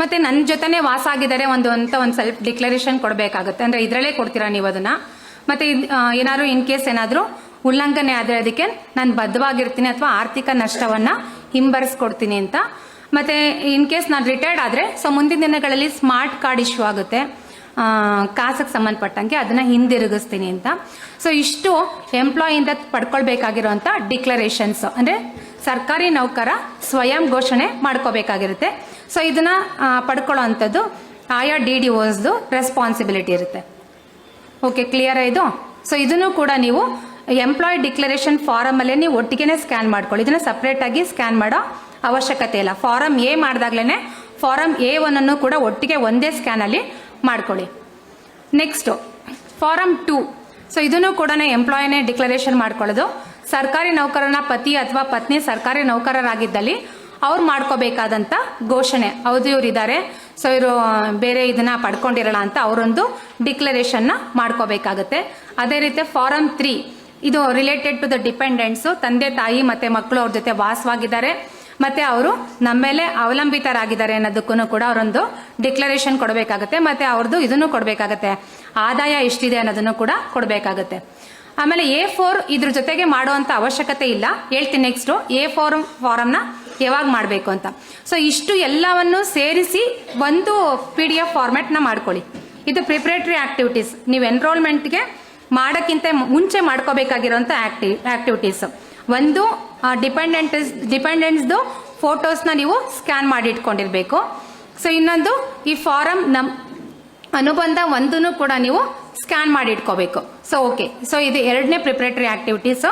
ಮತ್ತೆ ನನ್ನ ಜೊತೆನೆ ವಾಸ ಆಗಿದ್ದಾರೆ ಒಂದು ಅಂತ ಒಂದು ಸೆಲ್ಫ್ ಡಿಕ್ಲರೇಷನ್ ಕೊಡಬೇಕಾಗುತ್ತೆ. ಅಂದ್ರೆ ಇದರಲ್ಲೇ ಕೊಡ್ತೀರಾ ನೀವು ಅದನ್ನ? ಮತ್ತೆ ಏನಾದರೂ ಇನ್ ಕೇಸ್ ಏನಾದರೂ ಉಲ್ಲಂಘನೆ ಆದ್ರೆ ಅದಕ್ಕೆ ನಾನು ಬದ್ಧವಾಗಿರ್ತೀನಿ ಅಥವಾ ಆರ್ಥಿಕ ನಷ್ಟವನ್ನ ಹಿಂಬರಿಸ್ಕೊಡ್ತೀನಿ ಅಂತ. ಮತ್ತೆ ಇನ್ ಕೇಸ್ ನಾನು ರಿಟೈರ್ಡ್ ಆದ್ರೆ ಸೊ ಮುಂದಿನ ದಿನಗಳಲ್ಲಿ ಸ್ಮಾರ್ಟ್ ಕಾರ್ಡ್ ಇಶ್ಯೂ ಆಗುತ್ತೆ. ಕಾಸಕ್ಕೆ ಸಂಬಂಧಪಟ್ಟಂಗೆ ಅದನ್ನ ಹಿಂದಿರುಗಿಸ್ತೀನಿ ಅಂತ. ಸೊ ಇಷ್ಟು ಎಂಪ್ಲಾಯಿಂದ ಪಡ್ಕೊಳ್ಬೇಕಾಗಿರುವಂತ ಡಿಕ್ಲರೇಷನ್ಸ್ ಅಂದ್ರೆ ಸರ್ಕಾರಿ ನೌಕರ ಸ್ವಯಂ ಘೋಷಣೆ ಮಾಡ್ಕೋಬೇಕಾಗಿರುತ್ತೆ. ಸೊ ಇದನ್ನ ಪಡ್ಕೊಳ್ಳೋ ಅಂಥದ್ದು ಆಯಾ ಡಿ ಡಿ ಓಸ್ದು ರೆಸ್ಪಾನ್ಸಿಬಿಲಿಟಿ ಇರುತ್ತೆ. ಓಕೆ ಕ್ಲಿಯರ್ ಇದು? ಸೊ ಇದನ್ನು ಕೂಡ ನೀವು ಎಂಪ್ಲಾಯ್ ಡಿಕ್ಲರೇಷನ್ ಫಾರಮಲ್ಲೇ ನೀವು ಒಟ್ಟಿಗೆನೆ ಸ್ಕ್ಯಾನ್ ಮಾಡ್ಕೊಳ್ಳಿ. ಇದನ್ನ ಸಪ್ರೇಟಾಗಿ ಸ್ಕ್ಯಾನ್ ಮಾಡೋ ಅವಶ್ಯಕತೆ ಇಲ್ಲ. ಫಾರಮ್ ಎ ಮಾಡಿದಾಗ್ಲೇ ಫಾರಮ್ ಎ ಒನ್ ಅನ್ನು ಕೂಡ ಒಟ್ಟಿಗೆ ಒಂದೇ ಸ್ಕ್ಯಾನ್ ಅಲ್ಲಿ ಮಾಡ್ಕೊಳ್ಳಿ. ನೆಕ್ಸ್ಟ್ ಫಾರಮ್ ಟೂ ಸೊ ಇದನ್ನು ಕೂಡ ಎಂಪ್ಲಾಯ್ನೇ ಡಿಕ್ಲರೇಷನ್ ಮಾಡ್ಕೊಳ್ಳೋದು. ಸರ್ಕಾರಿ ನೌಕರನ ಪತಿ ಅಥವಾ ಪತ್ನಿ ಸರ್ಕಾರಿ ನೌಕರರಾಗಿದ್ದಲ್ಲಿ ಅವ್ರು ಮಾಡ್ಕೋಬೇಕಾದಂತ ಘೋಷಣೆ. ಹೌದು, ಇವ್ರು ಇದ್ದಾರೆ ಸೊ ಇವರು ಬೇರೆ ಇದನ್ನ ಪಡ್ಕೊಂಡಿರಲ್ಲ ಅಂತ ಅವರೊಂದು ಡಿಕ್ಲರೇಷನ್ನ ಮಾಡ್ಕೋಬೇಕಾಗತ್ತೆ. ಅದೇ ರೀತಿ ಫಾರಂ ತ್ರೀ ಇದು ರಿಲೇಟೆಡ್ ಟು ದ ಡಿಪೆಂಡೆಂಟ್ಸ್ ತಂದೆ, ತಾಯಿ ಮತ್ತೆ ಮಕ್ಕಳು ಅವ್ರ ಜೊತೆ ವಾಸವಾಗಿದ್ದಾರೆ. ಮತ್ತೆ ಅವರು ನಮ್ಮ ಮೇಲೆ ಅವಲಂಬಿತರಾಗಿದ್ದಾರೆ ಅನ್ನೋದಕ್ಕೂ ಕೂಡ ಅವರೊಂದು ಡಿಕ್ಲರೇಷನ್ ಕೊಡಬೇಕಾಗತ್ತೆ. ಮತ್ತೆ ಅವ್ರದ್ದು ಇದನ್ನು ಕೊಡಬೇಕಾಗತ್ತೆ. ಆದಾಯ ಎಷ್ಟಿದೆ ಅನ್ನೋದನ್ನು ಕೂಡ ಕೊಡಬೇಕಾಗತ್ತೆ. ಆಮೇಲೆ ಎ ಫೋರ್ ಇದ್ರ ಜೊತೆಗೆ ಮಾಡುವಂತ ಅವಶ್ಯಕತೆ ಇಲ್ಲ. ಹೇಳ್ತೀನಿ ನೆಕ್ಸ್ಟ್ ಎ ಫೋರ್ ಫಾರಮ್ನ ಯಾವಾಗ ಮಾಡಬೇಕು ಅಂತ. ಸೊ ಇಷ್ಟು ಎಲ್ಲವನ್ನು ಸೇರಿಸಿ ಒಂದು ಪಿ ಡಿ ಎಫ್ ಫಾರ್ಮೆಟ್ನ ಮಾಡ್ಕೊಳ್ಳಿ. ಇದು ಪ್ರಿಪರೇಟರಿ ಆಕ್ಟಿವಿಟೀಸ್ ನೀವು ಎನ್ರೋಲ್ಮೆಂಟ್ಗೆ ಮಾಡೋಕ್ಕಿಂತ ಮುಂಚೆ ಮಾಡ್ಕೋಬೇಕಾಗಿರೋಂಥ ಆಕ್ಟಿ ಆಕ್ಟಿವಿಟೀಸ್ ಒಂದು ಡಿಪೆಂಡೆಂಟ್ ಡಿಪೆಂಡೆಂಟ್ಸ್ದು ಫೋಟೋಸ್ನ ನೀವು ಸ್ಕ್ಯಾನ್ ಮಾಡಿ ಇಟ್ಕೊಂಡಿರಬೇಕು. ಸೊ ಇನ್ನೊಂದು, ಈ ಫಾರಮ್ ನಮ್ಮ ಅನುಬಂಧ ಒಂದನ್ನು ಕೂಡ ನೀವು ಸ್ಕ್ಯಾನ್ ಮಾಡಿ ಇಟ್ಕೋಬೇಕು. ಸೊ ಓಕೆ ಸೊ ಇದು ಎರಡನೇ ಪ್ರಿಪ್ರೇಟರಿ ಆಕ್ಟಿವಿಟೀಸ್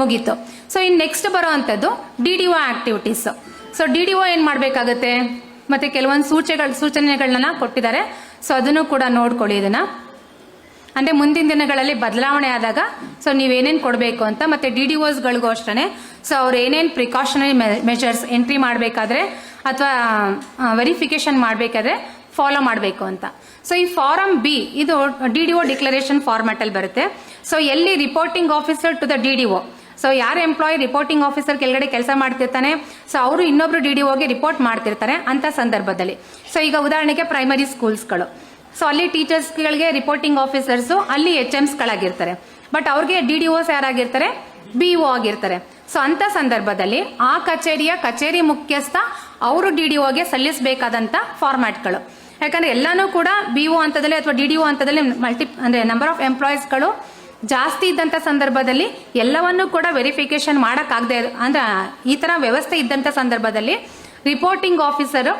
ಮುಗೀತು. ಸೊ ಇನ್ನು ನೆಕ್ಸ್ಟ್ ಬರುವಂಥದ್ದು D D O activities so D D O ಏನು ಮಾಡಬೇಕಾಗುತ್ತೆ? ಮತ್ತೆ ಕೆಲವೊಂದು ಸೂಚನೆಗಳು ಸೂಚನೆಗಳನ್ನ ಕೊಟ್ಟಿದ್ದಾರೆ. ಸೊ ಅದನ್ನು ಕೂಡ ನೋಡ್ಕೊಳ್ಳಿ ಇದನ್ನ. ಅಂದ್ರೆ ಮುಂದಿನ ದಿನಗಳಲ್ಲಿ ಬದಲಾವಣೆ ಆದಾಗ ಸೊ ನೀವೇನೇನು ಕೊಡಬೇಕು ಅಂತ, ಮತ್ತೆ ಡಿ ಡಿ ಓಸ್ಗಳಿಗೂ ಅಷ್ಟೇ ಸೊ ಅವ್ರು ಏನೇನು ಪ್ರಿಕಾಷನರಿ ಮೆಷರ್ಸ್ ಎಂಟ್ರಿ ಮಾಡಬೇಕಾದ್ರೆ, ಅಥವಾ ವೆರಿಫಿಕೇಶನ್ ಮಾಡಬೇಕಾದ್ರೆ ಫಾಲೋ ಮಾಡಬೇಕು ಅಂತ. ಸೊ ಈ ಫಾರಮ್ ಬಿ ಇದು D D O declaration format ಅಲ್ಲಿ ಬರುತ್ತೆ. ಸೊ ಎಲ್ಲಿ reporting officer to the D D O so ಯಾರು ಎಂಪ್ಲಾಯ್ ರಿಪೋರ್ಟಿಂಗ್ ಆಫೀಸರ್ ಕೆಳಗಡೆ ಕೆಲಸ ಮಾಡ್ತಿರ್ತಾನೆ ಸೊ ಅವರು ಇನ್ನೊಬ್ರು ಡಿ ಡಿ ಒಗೆ ರಿಪೋರ್ಟ್ ಮಾಡ್ತಿರ್ತಾರೆ ಅಂತ ಸಂದರ್ಭದಲ್ಲಿ. ಸೊ ಈಗ ಉದಾಹರಣೆಗೆ ಪ್ರೈಮರಿ ಸ್ಕೂಲ್ಸ್ಗಳು ಸೊ ಅಲ್ಲಿ ಟೀಚರ್ಸ್ಗಳಿಗೆ ರಿಪೋರ್ಟಿಂಗ್ ಆಫೀಸರ್ಸು ಅಲ್ಲಿ ಎಚ್ ಎಮ್ಸ್ಗಳಾಗಿರ್ತಾರೆ ಬಟ್ ಅವ್ರಿಗೆ ಡಿ ಡಿ ಓಸ್ ಯಾರಾಗಿರ್ತಾರೆ? ಬಿ ಒ ಆಗಿರ್ತಾರೆ. ಸೊ ಅಂತ ಸಂದರ್ಭದಲ್ಲಿ ಆ ಕಚೇರಿಯ ಕಚೇರಿ ಮುಖ್ಯಸ್ಥ ಅವರು ಡಿ ಡಿ ಒಗೆ ಸಲ್ಲಿಸಬೇಕಾದಂಥ ಫಾರ್ಮ್ಯಾಟ್ಗಳು ಯಾಕಂದ್ರೆ ಎಲ್ಲಾನು ಕೂಡ ಬಿ ಒ ಹಂತದಲ್ಲಿ ಅಥವಾ ಡಿ ಡಿ ಒ ಹಂತದಲ್ಲಿ ಮಲ್ಟಿ ಅಂದ್ರೆ ನಂಬರ್ ಆಫ್ ಎಂಪ್ಲಾಯೀಸ್ಗಳು ಜಾಸ್ತಿ ಇದ್ದಂಥ ಸಂದರ್ಭದಲ್ಲಿ ಎಲ್ಲವನ್ನೂ ಕೂಡ ವೆರಿಫಿಕೇಶನ್ ಮಾಡೋಕ್ಕಾಗದೆ ಅಂದ್ರೆ ಈ ಥರ ವ್ಯವಸ್ಥೆ ಇದ್ದಂಥ ಸಂದರ್ಭದಲ್ಲಿ ರಿಪೋರ್ಟಿಂಗ್ ಆಫೀಸರು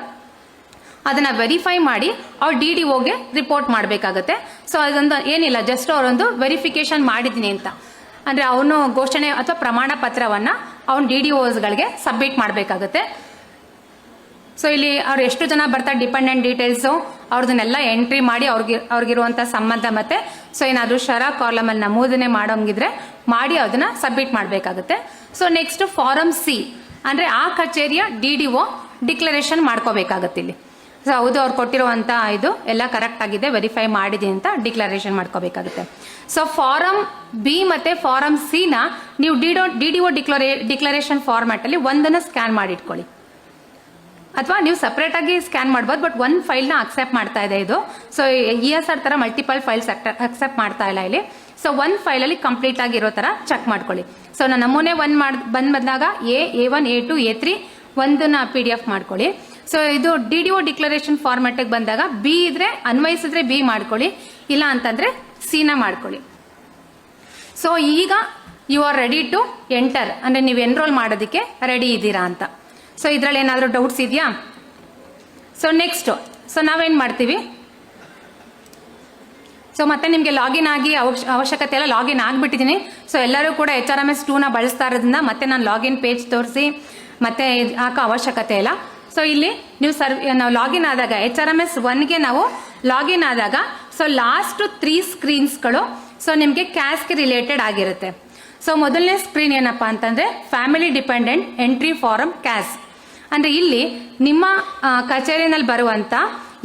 ಅದನ್ನು ವೆರಿಫೈ ಮಾಡಿ ಅವ್ರು ಡಿ ಡಿ ಒಗೆ ರಿಪೋರ್ಟ್ ಮಾಡಬೇಕಾಗತ್ತೆ. ಸೊ ಅದೊಂದು ಏನಿಲ್ಲ ಜಸ್ಟ್ ಅವರೊಂದು ವೆರಿಫಿಕೇಶನ್ ಮಾಡಿದ್ದೀನಿ ಅಂತ. ಅಂದರೆ ಅವನು ಘೋಷಣೆ ಅಥವಾ ಪ್ರಮಾಣ ಪತ್ರವನ್ನು ಅವ್ನು ಡಿ ಡಿ ಓಸ್ಗಳಿಗೆ ಸಬ್ಮಿಟ್ ಮಾಡಬೇಕಾಗತ್ತೆ. ಸೊ ಇಲ್ಲಿ ಅವ್ರು ಎಷ್ಟು ಜನ ಬರ್ತಾರೆ ಡಿಪೆಂಡೆಂಟ್ ಡೀಟೇಲ್ಸು ಅವ್ರದನ್ನೆಲ್ಲ ಎಂಟ್ರಿ ಮಾಡಿ ಅವ್ರಿಗೆ ಅವ್ರಿಗಿರುವಂಥ ಸಂಬಂಧ ಮತ್ತೆ ಸೊ ಏನಾದರೂ ಶರ ಕಾಲಮಲ್ಲಿ ನಮೂದನೆ ಮಾಡೋಂಗಿದ್ರೆ ಮಾಡಿ ಅದನ್ನ ಸಬ್ಮಿಟ್ ಮಾಡಬೇಕಾಗುತ್ತೆ. ಸೊ ನೆಕ್ಸ್ಟ್ ಫಾರಮ್ ಸಿ ಅಂದ್ರೆ ಆ ಕಚೇರಿಯ ಡಿ ಡಿ ಒ ಡಿಕ್ಲರೇಷನ್ ಮಾಡ್ಕೋಬೇಕಾಗತ್ತೆ ಇಲ್ಲಿ. ಸೊ ಹೌದು, ಅವ್ರು ಕೊಟ್ಟಿರುವಂಥ ಇದು ಎಲ್ಲ ಕರೆಕ್ಟ್ ಆಗಿದೆ ವೆರಿಫೈ ಮಾಡಿದೆ ಅಂತ ಡಿಕ್ಲರೇಷನ್ ಮಾಡ್ಕೋಬೇಕಾಗುತ್ತೆ. ಸೊ ಫಾರಮ್ ಬಿ ಮತ್ತು ಫಾರಮ್ ಸಿನ ನೀವು ಡಿಡೋ ಡಿ ಡಿ ಒ ಡಿಕ್ಲರೇ ಡಿಕ್ಲರೇಷನ್ ಫಾರ್ಮ್ಯಾಟಲ್ಲಿ ಒಂದನ್ನು ಸ್ಕ್ಯಾನ್ ಮಾಡಿ ಇಟ್ಕೊಳ್ಳಿ. ಅಥವಾ ನೀವು ಸಪ್ರೇಟ್ ಆಗಿ ಸ್ಕ್ಯಾನ್ ಮಾಡ್ಬೋದು ಬಟ್ ಒಂದು ಫೈಲ್ನ ಅಕ್ಸೆಪ್ಟ್ ಮಾಡ್ತಾ ಇದೆ ಇದು. ಸೊ ಇ ಎಸ್ ಆರ್ ಥರ ಮಲ್ಟಿಪಲ್ ಫೈಲ್ಸ್ ಅಕ್ಸೆಪ್ಟ್ ಮಾಡ್ತಾ ಇಲ್ಲ ಇಲ್ಲಿ. ಸೊ ಫೈಲ್ ಫೈಲಲ್ಲಿ ಕಂಪ್ಲೀಟ್ ಆಗಿರೋ ಥರ ಚೆಕ್ ಮಾಡ್ಕೊಳ್ಳಿ. ಸೊ ನಾನು ನಮೂನೆ ಒನ್ ಮಾಡಿ, ಬಂದ್ ಬಂದಾಗ A A one A two A three ಒಂದನ್ನ ಪಿ ಡಿ ಎಫ್ ಮಾಡ್ಕೊಳ್ಳಿ. ಸೊ ಇದು ಡಿ ಡಿ ಒ ಡಿಕ್ಲರೇಷನ್ ಫಾರ್ಮ್ಯಾಟಿಗೆ ಬಂದಾಗ ಬಿ ಇದ್ರೆ, ಅನ್ವಯಿಸಿದ್ರೆ ಬಿ ಮಾಡ್ಕೊಳ್ಳಿ. ಇಲ್ಲ ಅಂತಂದ್ರೆ ಸಿನ ಮಾಡ್ಕೊಳ್ಳಿ. ಸೊ ಈಗ you are ready to enter ಅಂದರೆ ನೀವು ಎನ್ರೋಲ್ ಮಾಡೋದಕ್ಕೆ ರೆಡಿ ಇದ್ದೀರಾ ಅಂತ. ಸೊ ಇದರಲ್ಲಿ ಏನಾದರೂ ಡೌಟ್ಸ್ ಇದೆಯಾ? ಸೊ ನೆಕ್ಸ್ಟು ಸೊ ನಾವೇನು ಮಾಡ್ತೀವಿ? ಸೊ ಮತ್ತೆ ನಿಮಗೆ ಲಾಗಿನ್ ಆಗಿ ಅವಶ್ ಅವಶ್ಯಕತೆ ಎಲ್ಲ ಲಾಗಿನ್ ಆಗಿಬಿಟ್ಟಿದ್ದೀನಿ ಸೊ ಎಲ್ಲರೂ ಕೂಡ ಎಚ್ ಆರ್ ಎಂ ಎಸ್ ಟೂನ ಬಳಸ್ತಾ ಇರೋದ್ರಿಂದ ಮತ್ತೆ ನಾನು ಲಾಗಿನ್ ಪೇಜ್ ತೋರಿಸಿ, ಮತ್ತೆ ಹಾಕೋ ಅವಶ್ಯಕತೆ ಇಲ್ಲ. ಸೊ ಇಲ್ಲಿ ನೀವು ಸರ್ ನಾವು ಲಾಗಿನ್ ಆದಾಗ ಎಚ್ ಆರ್ ಎಂ ಎಸ್ ಒನ್ಗೆ ನಾವು ಲಾಗಿನ್ ಆದಾಗ ಸೊ ಲಾಸ್ಟ್ ತ್ರೀ ಸ್ಕ್ರೀನ್ಸ್ಗಳು ಸೊ ನಿಮಗೆ ಕ್ಯಾಶ್ಗೆ ರಿಲೇಟೆಡ್ ಆಗಿರುತ್ತೆ. ಸೊ ಮೊದಲನೇ ಸ್ಕ್ರೀನ್ ಏನಪ್ಪ ಅಂತಂದರೆ ಫ್ಯಾಮಿಲಿ ಡಿಪೆಂಡೆಂಟ್ ಎಂಟ್ರಿ ಫಾರಮ್ ಕ್ಯಾಸ್ ಅಂದ್ರೆ ಇಲ್ಲಿ ನಿಮ್ಮ ಕಚೇರಿನಲ್ಲಿ ಬರುವಂತ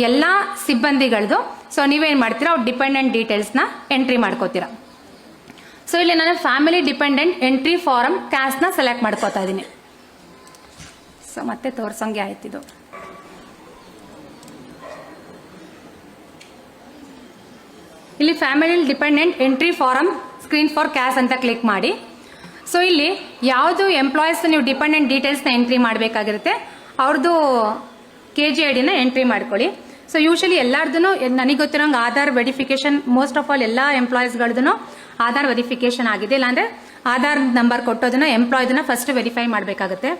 ಎಲ್ಲ ಸಿಬ್ಬಂದಿಗಳದು ಸೊ ನೀವೇನು ಮಾಡ್ತೀರಾ, ಅವ್ರ ಡಿಪೆಂಡೆಂಟ್ ಡೀಟೇಲ್ಸ್ನ ಎಂಟ್ರಿ ಮಾಡ್ಕೋತೀರಾ. ಸೊ ಇಲ್ಲಿ ನಾನು ಫ್ಯಾಮಿಲಿ ಡಿಪೆಂಡೆಂಟ್ ಎಂಟ್ರಿ ಫಾರಮ್ನ ಸೆಲೆಕ್ಟ್ ಮಾಡ್ಕೋತಾ ಇದ್ದೀನಿ. ಸೊ ಮತ್ತೆ ತೋರ್ಸಂಗೆ ಆಯ್ತಿದು ಇಲ್ಲಿ family dependent entry form screen for cash ಅಂತ ಕ್ಲಿಕ್ ಮಾಡಿ. ಸೊ ಇಲ್ಲಿ ಯಾವುದು ಎಂಪ್ಲಾಯೀಸ್ ನೀವು ಡಿಪೆಂಡೆಂಟ್ ಡೀಟೇಲ್ಸ್ನ ಎಂಟ್ರಿ ಮಾಡಬೇಕಾಗಿರುತ್ತೆ ಅವ್ರದ್ದು ಕೆ ಜಿ ಐ ಡಿನ ಎಂಟ್ರಿ ಮಾಡ್ಕೊಳ್ಳಿ. ಸೊ ಯೂಶಲಿ ಎಲ್ಲಾರ್ದು ನನಗೆ ಗೊತ್ತಿರೋಂಗೆ Aadhaar verification most of all ಎಲ್ಲ ಎಂಪ್ಲಾಯೀಸ್ಗಳದ್ದು ಆಧಾರ್ ವೆರಿಫಿಕೇಶನ್ ಆಗಿದೆ. ಇಲ್ಲಾಂದರೆ ಆಧಾರ್ ನಂಬರ್ ಕೊಟ್ಟೋದನ್ನ ಎಂಪ್ಲಾಯ್ದನ್ನ ಫಸ್ಟ್ ವೆರಿಫೈ ಮಾಡಬೇಕಾಗುತ್ತೆ.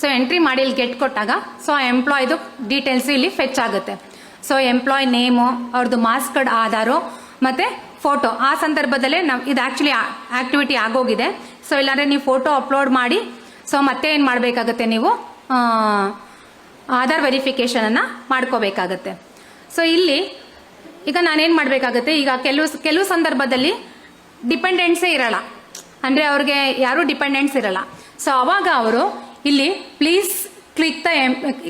ಸೊ ಎಂಟ್ರಿ ಮಾಡಿ ಇಲ್ಲಿ ಗೆಟ್ ಕೊಟ್ಟಾಗ ಸೊ ಆ ಎಂಪ್ಲಾಯ್ದು ಡೀಟೇಲ್ಸ್ ಇಲ್ಲಿ ಫೆಚ್ ಆಗುತ್ತೆ. ಸೊ ಎಂಪ್ಲಾಯ್ ನೇಮು ಅವ್ರದ್ದು ಮಾಸ್ಕ್ ಕಾರ್ಡ್ ಆಧಾರು ಮತ್ತೆ ಫೋಟೋ ಆ ಸಂದರ್ಭದಲ್ಲೇ ನಾವು ಇದು ಆಕ್ಚುಲಿ ಆಕ್ಟಿವಿಟಿ ಆಗೋಗಿದೆ. ಸೊ ಇಲ್ಲಾಂದ್ರೆ ನೀವು ಫೋಟೋ ಅಪ್ಲೋಡ್ ಮಾಡಿ ಸೊ ಮತ್ತೆ ಏನು ಮಾಡಬೇಕಾಗುತ್ತೆ ನೀವು? ಆಧಾರ್ ವೆರಿಫಿಕೇಶನ್ ಅನ್ನ ಮಾಡ್ಕೋಬೇಕಾಗತ್ತೆ. ಸೊ ಇಲ್ಲಿ ಈಗ ನಾನೇನು ಮಾಡಬೇಕಾಗುತ್ತೆ? ಈಗ ಕೆಲವು ಕೆಲವು ಸಂದರ್ಭದಲ್ಲಿ ಡಿಪೆಂಡೆಂಟ್ಸೇ ಇರಲ್ಲ. ಅಂದ್ರೆ ಅವ್ರಿಗೆ ಯಾರು ಡಿಪೆಂಡೆಂಟ್ಸ್ ಇರಲ್ಲ. ಸೊ ಅವಾಗ ಅವರು ಇಲ್ಲಿ please click the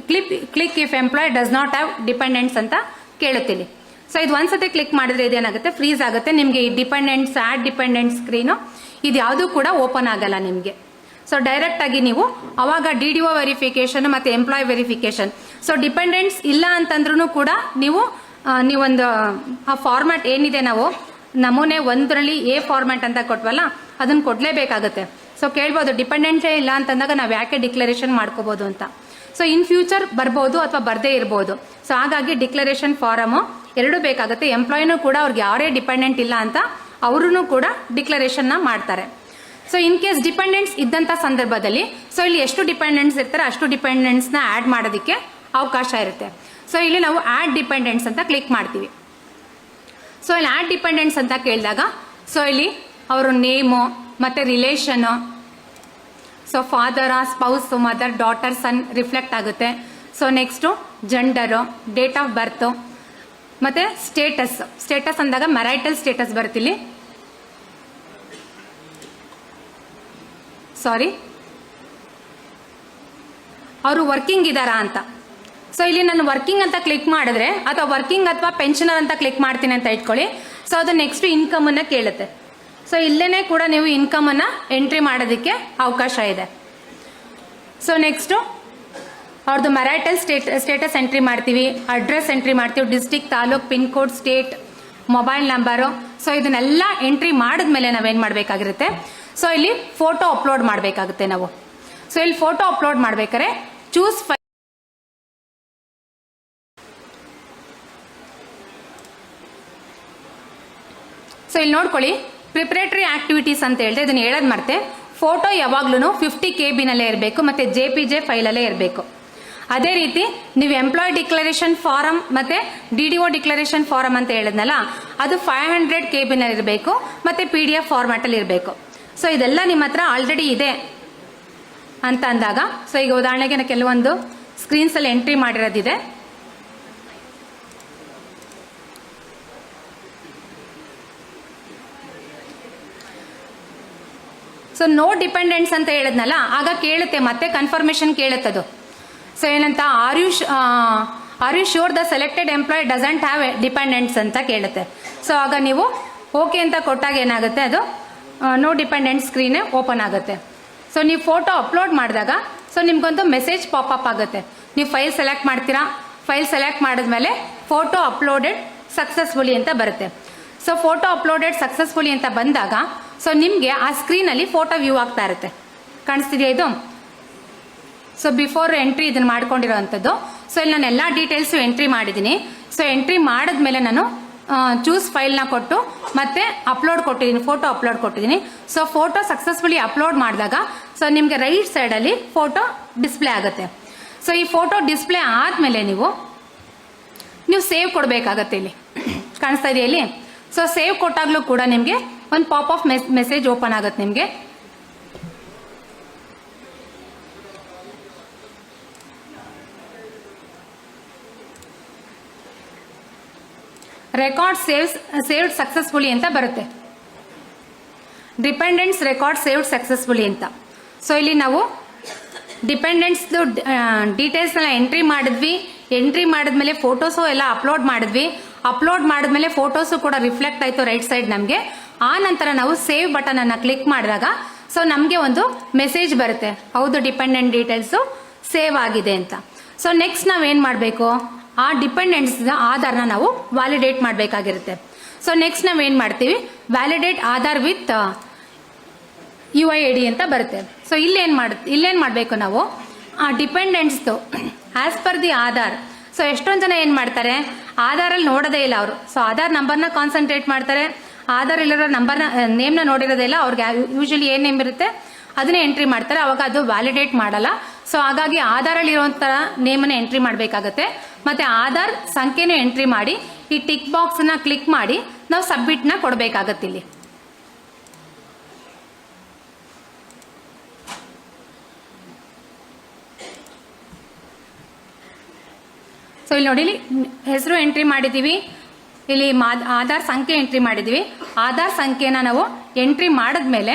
click click if employee does not have dependents ಅಂತ ಕೇಳುತ್ತೀನಿ. ಸೊ ಇದು ಒಂದ್ಸತಿ ಕ್ಲಿಕ್ ಮಾಡಿದ್ರೆ ಇದೇನಾಗುತ್ತೆ ಫ್ರೀಸ್ ಆಗುತ್ತೆ. ನಿಮಗೆ ಈ ಡಿಪೆಂಡೆಂಟ್ಸ್ ಆಡ್ ಡಿಪೆಂಡೆಂಟ್ ಸ್ಕ್ರೀನು ಇದು ಯಾವುದೂ ಕೂಡ ಓಪನ್ ಆಗಲ್ಲ ನಿಮಗೆ. ಸೊ ಡೈರೆಕ್ಟ್ ಆಗಿ ನೀವು ಅವಾಗ ಡಿ ಡಿ ಒ ವೆರಿಫಿಕೇಶನ್ ಮತ್ತೆ ಎಂಪ್ಲಾಯ್ ವೆರಿಫಿಕೇಶನ್ ಸೊ ಡಿಪೆಂಡೆಂಟ್ಸ್ ಇಲ್ಲ ಅಂತಂದ್ರೂ ಕೂಡ ನೀವು ನೀವೊಂದು, ಆ ಫಾರ್ಮ್ಯಾಟ್ ಏನಿದೆ ನಾವು, ನಮೂನೆ ಒಂದರಲ್ಲಿ ಎ ಫಾರ್ಮ್ಯಾಟ್ ಅಂತ ಕೊಟ್ವಲ್ಲ ಅದನ್ನ ಕೊಡ್ಲೇಬೇಕಾಗುತ್ತೆ. ಸೊ ಕೇಳ್ಬೋದು ಡಿಪೆಂಡೆಂಟೇ ಇಲ್ಲ ಅಂತಂದಾಗ ನಾವು ಯಾಕೆ ಡಿಕ್ಲರೇಷನ್ ಮಾಡ್ಕೋಬಹುದು ಅಂತ. ಸೊ ಇನ್ ಫ್ಯೂಚರ್ ಬರ್ಬೋದು ಅಥವಾ ಬರ್ದೇ ಇರ್ಬೋದು. ಸೊ ಹಾಗಾಗಿ ಡಿಕ್ಲರೇಷನ್ ಫಾರಮು ಎರಡು ಬೇಕಾಗುತ್ತೆ. ಎಂಪ್ಲಾಯ್ನೂ ಕೂಡ ಅವ್ರಿಗೆ ಯಾರೇ ಡಿಪೆಂಡೆಂಟ್ ಇಲ್ಲ ಅಂತ ಅವರು ಕೂಡ ಡಿಕ್ಲರೇಷನ್ನ ಮಾಡ್ತಾರೆ. ಸೊ ಇನ್ ಕೇಸ್ ಡಿಪೆಂಡೆಂಟ್ಸ್ ಇದ್ದಂಥ ಸಂದರ್ಭದಲ್ಲಿ ಸೊ ಇಲ್ಲಿ ಎಷ್ಟು ಡಿಪೆಂಡೆಂಟ್ಸ್ ಇರ್ತಾರೆ, ಅಷ್ಟು ಡಿಪೆಂಡೆಂಟ್ಸ್ನ ಆ್ಯಡ್ ಮಾಡೋದಕ್ಕೆ ಅವಕಾಶ ಇರುತ್ತೆ. ಸೊ ಇಲ್ಲಿ ನಾವು ಆ್ಯಡ್ ಡಿಪೆಂಡೆಂಟ್ಸ್ ಅಂತ ಕ್ಲಿಕ್ ಮಾಡ್ತೀವಿ. ಸೊ ಇಲ್ಲಿ ಆ್ಯಡ್ ಡಿಪೆಂಡೆಂಟ್ಸ್ ಅಂತ ಕೇಳಿದಾಗ ಸೊ ಇಲ್ಲಿ ಅವರು ನೇಮು ಮತ್ತು relation so father spouse mother daughter son reflect ಆಗುತ್ತೆ. So next gender date of birth ಮತ್ತು ಸ್ಟೇಟಸ್ ಸ್ಟೇಟಸ್ ಅಂದಾಗ ಮೆರೈಟಲ್ ಸ್ಟೇಟಸ್ ಬರುತ್ತಿಲ್ಲಿ ಸಾರಿ ಅವರು ವರ್ಕಿಂಗ್ ಇದ್ದಾರಾ ಅಂತ. ಸೊ ಇಲ್ಲಿ ನಾನು ವರ್ಕಿಂಗ್ ಅಂತ ಕ್ಲಿಕ್ ಮಾಡಿದ್ರೆ ಅಥವಾ ವರ್ಕಿಂಗ್ ಅಥವಾ ಪೆನ್ಷನರ್ ಅಂತ ಕ್ಲಿಕ್ ಮಾಡ್ತೀನಿ ಅಂತ ಇಟ್ಕೊಳ್ಳಿ. ಸೊ ಅದು ನೆಕ್ಸ್ಟ್ ಇನ್ಕಮ್ ಅನ್ನ ಕೇಳುತ್ತೆ. ಸೊ ಇಲ್ಲೇ ಕೂಡ ನೀವು ಇನ್ಕಮ್ ಅನ್ನ ಎಂಟ್ರಿ ಮಾಡೋದಕ್ಕೆ ಅವಕಾಶ ಇದೆ. ಸೊ ನೆಕ್ಸ್ಟು ಅವ್ರದ್ದು ಮರಾಟಲ್ ಸ್ಟೇಟ್ ಸ್ಟೇಟಸ್ ಎಂಟ್ರಿ ಮಾಡ್ತೀವಿ ಅಡ್ರೆಸ್ ಎಂಟ್ರಿ ಮಾಡ್ತೀವಿ district taluk pin code state mobile number so ಇದನ್ನೆಲ್ಲ ಎಂಟ್ರಿ ಮಾಡಿದ್ಮೇಲೆ ನಾವೇನು ಮಾಡಬೇಕಾಗಿರುತ್ತೆ? ಸೊ ಇಲ್ಲಿ ಫೋಟೋ ಅಪ್ಲೋಡ್ ಮಾಡಬೇಕಾಗುತ್ತೆ ನಾವು. ಸೊ ಇಲ್ಲಿ ಫೋಟೋ ಅಪ್ಲೋಡ್ ಮಾಡ್ಬೇಕಾದ್ರೆ ಚೂಸ್ ಫೈ ಸೊ ಇಲ್ಲಿ ನೋಡ್ಕೊಳ್ಳಿ. ಪ್ರಿಪ್ರೇಟರಿ ಆಕ್ಟಿವಿಟೀಸ್ ಅಂತ ಹೇಳಿದ್ರೆ ಇದನ್ನು ಹೇಳೋದು ಮರ್ತೆ. ಫೋಟೋ ಯಾವಾಗ್ಲೂ ಫಿಫ್ಟಿ ಕೆ ಬಿನಲ್ಲೇ ಇರಬೇಕು, ಮತ್ತೆ ಜೆ ಪಿ ಜೆ ಫೈಲಲ್ಲೇ ಇರಬೇಕು. ಅದೇ ರೀತಿ ನೀವು ಎಂಪ್ಲಾಯ್ ಡಿಕ್ಲರೇಷನ್ ಫಾರಮ್ ಮತ್ತೆ D D O declaration form ಅಂತ ಹೇಳಿದ್ನಲ್ಲ, ಅದು ಫೈವ್ ಹಂಡ್ರೆಡ್ ಕೆ ಇರಬೇಕು, ಮತ್ತೆ ಪಿ ಡಿ ಎಫ್ ಫಾರ್ಮ್ಯಾಟಲ್ಲಿ ಇರಬೇಕು. ಸೊ ಇದೆಲ್ಲ ನಿಮ್ಮ ಹತ್ರ ಆಲ್ರೆಡಿ ಇದೆ ಅಂತ ಅಂದಾಗ ಸೊ ಈಗ ಉದಾಹರಣೆಗೆ ನಾನು ಕೆಲವೊಂದು ಸ್ಕ್ರೀನ್ಸಲ್ಲಿ ಎಂಟ್ರಿ ಮಾಡಿರೋದಿದೆ. ಸೊ ನೋ ಡಿಪೆಂಡೆನ್ಸ್ ಅಂತ ಹೇಳಿದ್ನಲ್ಲ, ಆಗ ಕೇಳುತ್ತೆ, ಮತ್ತೆ ಕನ್ಫರ್ಮೇಷನ್ ಕೇಳುತ್ತದು. ಸೊ ಏನಂತ are are you sure the selected employee doesn't have dependents ಅಂತ ಕೇಳುತ್ತೆ. ಸೊ ಆಗ ನೀವು ಓಕೆ ಅಂತ ಕೊಟ್ಟಾಗ ಏನಾಗುತ್ತೆ ಅದು? ನೋ ಡಿಪೆಂಡೆಂಟ್ ಸ್ಕ್ರೀನ್ ಓಪನ್ ಆಗುತ್ತೆ. ಸೊ ನೀವು ಫೋಟೋ ಅಪ್ಲೋಡ್ ಮಾಡಿದಾಗ ಸೊ ನಿಮ್ಗೊಂದು ಮೆಸೇಜ್ ಪಾಪಪ್ ಆಗುತ್ತೆ. ನೀವು ಫೈಲ್ ಸೆಲೆಕ್ಟ್ ಮಾಡ್ತೀರಾ? ಫೈಲ್ ಸೆಲೆಕ್ಟ್ ಮಾಡಿದ್ಮೇಲೆ ಫೋಟೋ ಅಪ್ಲೋಡೆಡ್ ಸಕ್ಸಸ್ಫುಲಿ ಅಂತ ಬರುತ್ತೆ. ಸೊ ಫೋಟೋ ಅಪ್ಲೋಡೆಡ್ ಸಕ್ಸಸ್ಫುಲಿ ಅಂತ ಬಂದಾಗ ಸೊ ನಿಮಗೆ ಆ ಸ್ಕ್ರೀನಲ್ಲಿ ಫೋಟೋ ವ್ಯೂ ಆಗ್ತಾ ಇರುತ್ತೆ. ಕಾಣಿಸ್ತಿದೆಯಾ ಇದು? ಸೊ ಬಿಫೋರ್ ಎಂಟ್ರಿ ಇದನ್ನು ಮಾಡ್ಕೊಂಡಿರೋ ಅಂಥದ್ದು ಸೊ ಇಲ್ಲಿ ನಾನು ಎಲ್ಲ ಡೀಟೇಲ್ಸು ಎಂಟ್ರಿ ಮಾಡಿದ್ದೀನಿ ಸೊ ಎಂಟ್ರಿ ಮಾಡಿದ್ಮೇಲೆ ನಾನು ಚೂಸ್ ಫೈಲ್ನ ಕೊಟ್ಟು, ಮತ್ತೆ ಅಪ್ಲೋಡ್ ಕೊಟ್ಟಿದ್ದೀನಿ ಫೋಟೋ ಅಪ್ಲೋಡ್ ಕೊಟ್ಟಿದ್ದೀನಿ ಸೊ ಫೋಟೋ ಸಕ್ಸಸ್ಫುಲಿ ಅಪ್ಲೋಡ್ ಮಾಡಿದಾಗ ಸೊ ನಿಮಗೆ ರೈಟ್ ಸೈಡಲ್ಲಿ ಫೋಟೋ ಡಿಸ್ಪ್ಲೇ ಆಗುತ್ತೆ. ಸೊ ಈ ಫೋಟೋ ಡಿಸ್ಪ್ಲೇ ಆದಮೇಲೆ ನೀವು ನೀವು ಸೇವ್ ಕೊಡಬೇಕಾಗತ್ತೆ ಇಲ್ಲಿ. ಕಾಣಿಸ್ತಾ ಇದೆಯಲ್ಲಿ ಸೊ ಸೇವ್ ಕೊಟ್ಟಾಗಲೂ ಕೂಡ ನಿಮಗೆ ಒಂದು ಪಾಪ್ ಆಫ್ ಮೆಸೇಜ್ ಓಪನ್ ಆಗುತ್ತೆ ನಿಮಗೆ. ರೆಕಾರ್ಡ್ ಸೇವ್ಸ್ ಸೇವ್ಡ್ ಸಕ್ಸಸ್ಫುಲಿ ಅಂತ ಬರುತ್ತೆ. ಡಿಪೆಂಡೆಂಟ್ಸ್ ರೆಕಾರ್ಡ್ ಸೇವ್ಡ್ ಸಕ್ಸಸ್ಫುಲಿ ಅಂತ. ಸೊ ಇಲ್ಲಿ ನಾವು ಡಿಪೆಂಡೆಂಟ್ಸ್ದು ಡೀಟೇಲ್ಸ್ನೆಲ್ಲ ಎಂಟ್ರಿ ಮಾಡಿದ್ವಿ. ಎಂಟ್ರಿ ಮಾಡಿದ್ಮೇಲೆ ಫೋಟೋಸು ಎಲ್ಲ ಅಪ್ಲೋಡ್ ಮಾಡಿದ್ವಿ. ಅಪ್ಲೋಡ್ ಮಾಡಿದ್ಮೇಲೆ ಫೋಟೋಸು ಕೂಡ ರಿಫ್ಲೆಕ್ಟ್ ಆಯಿತು ರೈಟ್ ಸೈಡ್ ನಮಗೆ. ಆ ನಂತರ ನಾವು ಸೇವ್ ಬಟನ್ ಅನ್ನು ಕ್ಲಿಕ್ ಮಾಡಿದಾಗ ಸೊ ನಮಗೆ ಒಂದು ಮೆಸೇಜ್ ಬರುತ್ತೆ. ಹೌದು ಡಿಪೆಂಡೆಂಟ್ ಡೀಟೇಲ್ಸು ಸೇವ್ ಆಗಿದೆ ಅಂತ. ಸೊ ನೆಕ್ಸ್ಟ್ ನಾವೇನು ಮಾಡಬೇಕು? ಆ ಡಿಪೆಂಡೆಂಟ್ಸ್ ಆಧಾರ್ನ ನಾವು ವ್ಯಾಲಿಡೇಟ್ ಮಾಡಬೇಕಾಗಿರುತ್ತೆ. ಸೊ ನೆಕ್ಸ್ಟ್ ನಾವು ಏನು ಮಾಡ್ತೀವಿ? Validate Aadhaar with U I D ಅಂತ ಬರುತ್ತೆ. ಸೊ ಇಲ್ಲೇನು ಮಾಡ ಇಲ್ಲೇನು ಮಾಡಬೇಕು ನಾವು? ಆ ಡಿಪೆಂಡೆಂಟ್ಸ್ದು as per the Aadhaar. So ಎಷ್ಟೊಂದು ಜನ ಏನು ಮಾಡ್ತಾರೆ? ಆಧಾರಲ್ಲಿ ನೋಡೋದೇ ಇಲ್ಲ ಅವರು. ಸೊ ಆಧಾರ್ ನಂಬರ್ನ ಕಾನ್ಸಂಟ್ರೇಟ್ ಮಾಡ್ತಾರೆ. ಆಧಾರ್ ಇಲ್ಲಿರೋ ನಂಬರ್ನ ನೇಮ್ನ ನೋಡಿರೋದೇ ಇಲ್ಲ. ಅವ್ರಿಗೆ ಯೂಶಲಿ ಏನು ನೇಮ್ ಇರುತ್ತೆ? ಅದನ್ನೇ ಎಂಟ್ರಿ ಮಾಡ್ತಾರೆ. ಅವಾಗ ಅದು ವ್ಯಾಲಿಡೇಟ್ ಮಾಡಲ್ಲ. ಸೊ ಹಾಗಾಗಿ ಆಧಾರಲ್ಲಿ ಇರುವಂತ ನೇಮನ್ನು ಎಂಟ್ರಿ ಮಾಡಬೇಕಾಗತ್ತೆ. ಮತ್ತೆ ಆಧಾರ್ ಸಂಖ್ಯೆನೂ ಎಂಟ್ರಿ ಮಾಡಿ, ಈ ಟಿಕ್ ಬಾಕ್ಸ್ನ ಕ್ಲಿಕ್ ಮಾಡಿ, ನಾವು ಸಬ್ಮಿಟ್ನ ಕೊಡಬೇಕಾಗತ್ತೆ ಇಲ್ಲಿ. ಸೊ ಇಲ್ಲಿ ನೋಡಿ, ಇಲ್ಲಿ ಹೆಸರು ಎಂಟ್ರಿ ಮಾಡಿದ್ದೀವಿ. ಇಲ್ಲಿ ಆಧಾರ್ ಸಂಖ್ಯೆ ಎಂಟ್ರಿ ಮಾಡಿದ್ದೀವಿ. ಆಧಾರ್ ಸಂಖ್ಯೆನ ನಾವು ಎಂಟ್ರಿ ಮಾಡಿದ್ಮೇಲೆ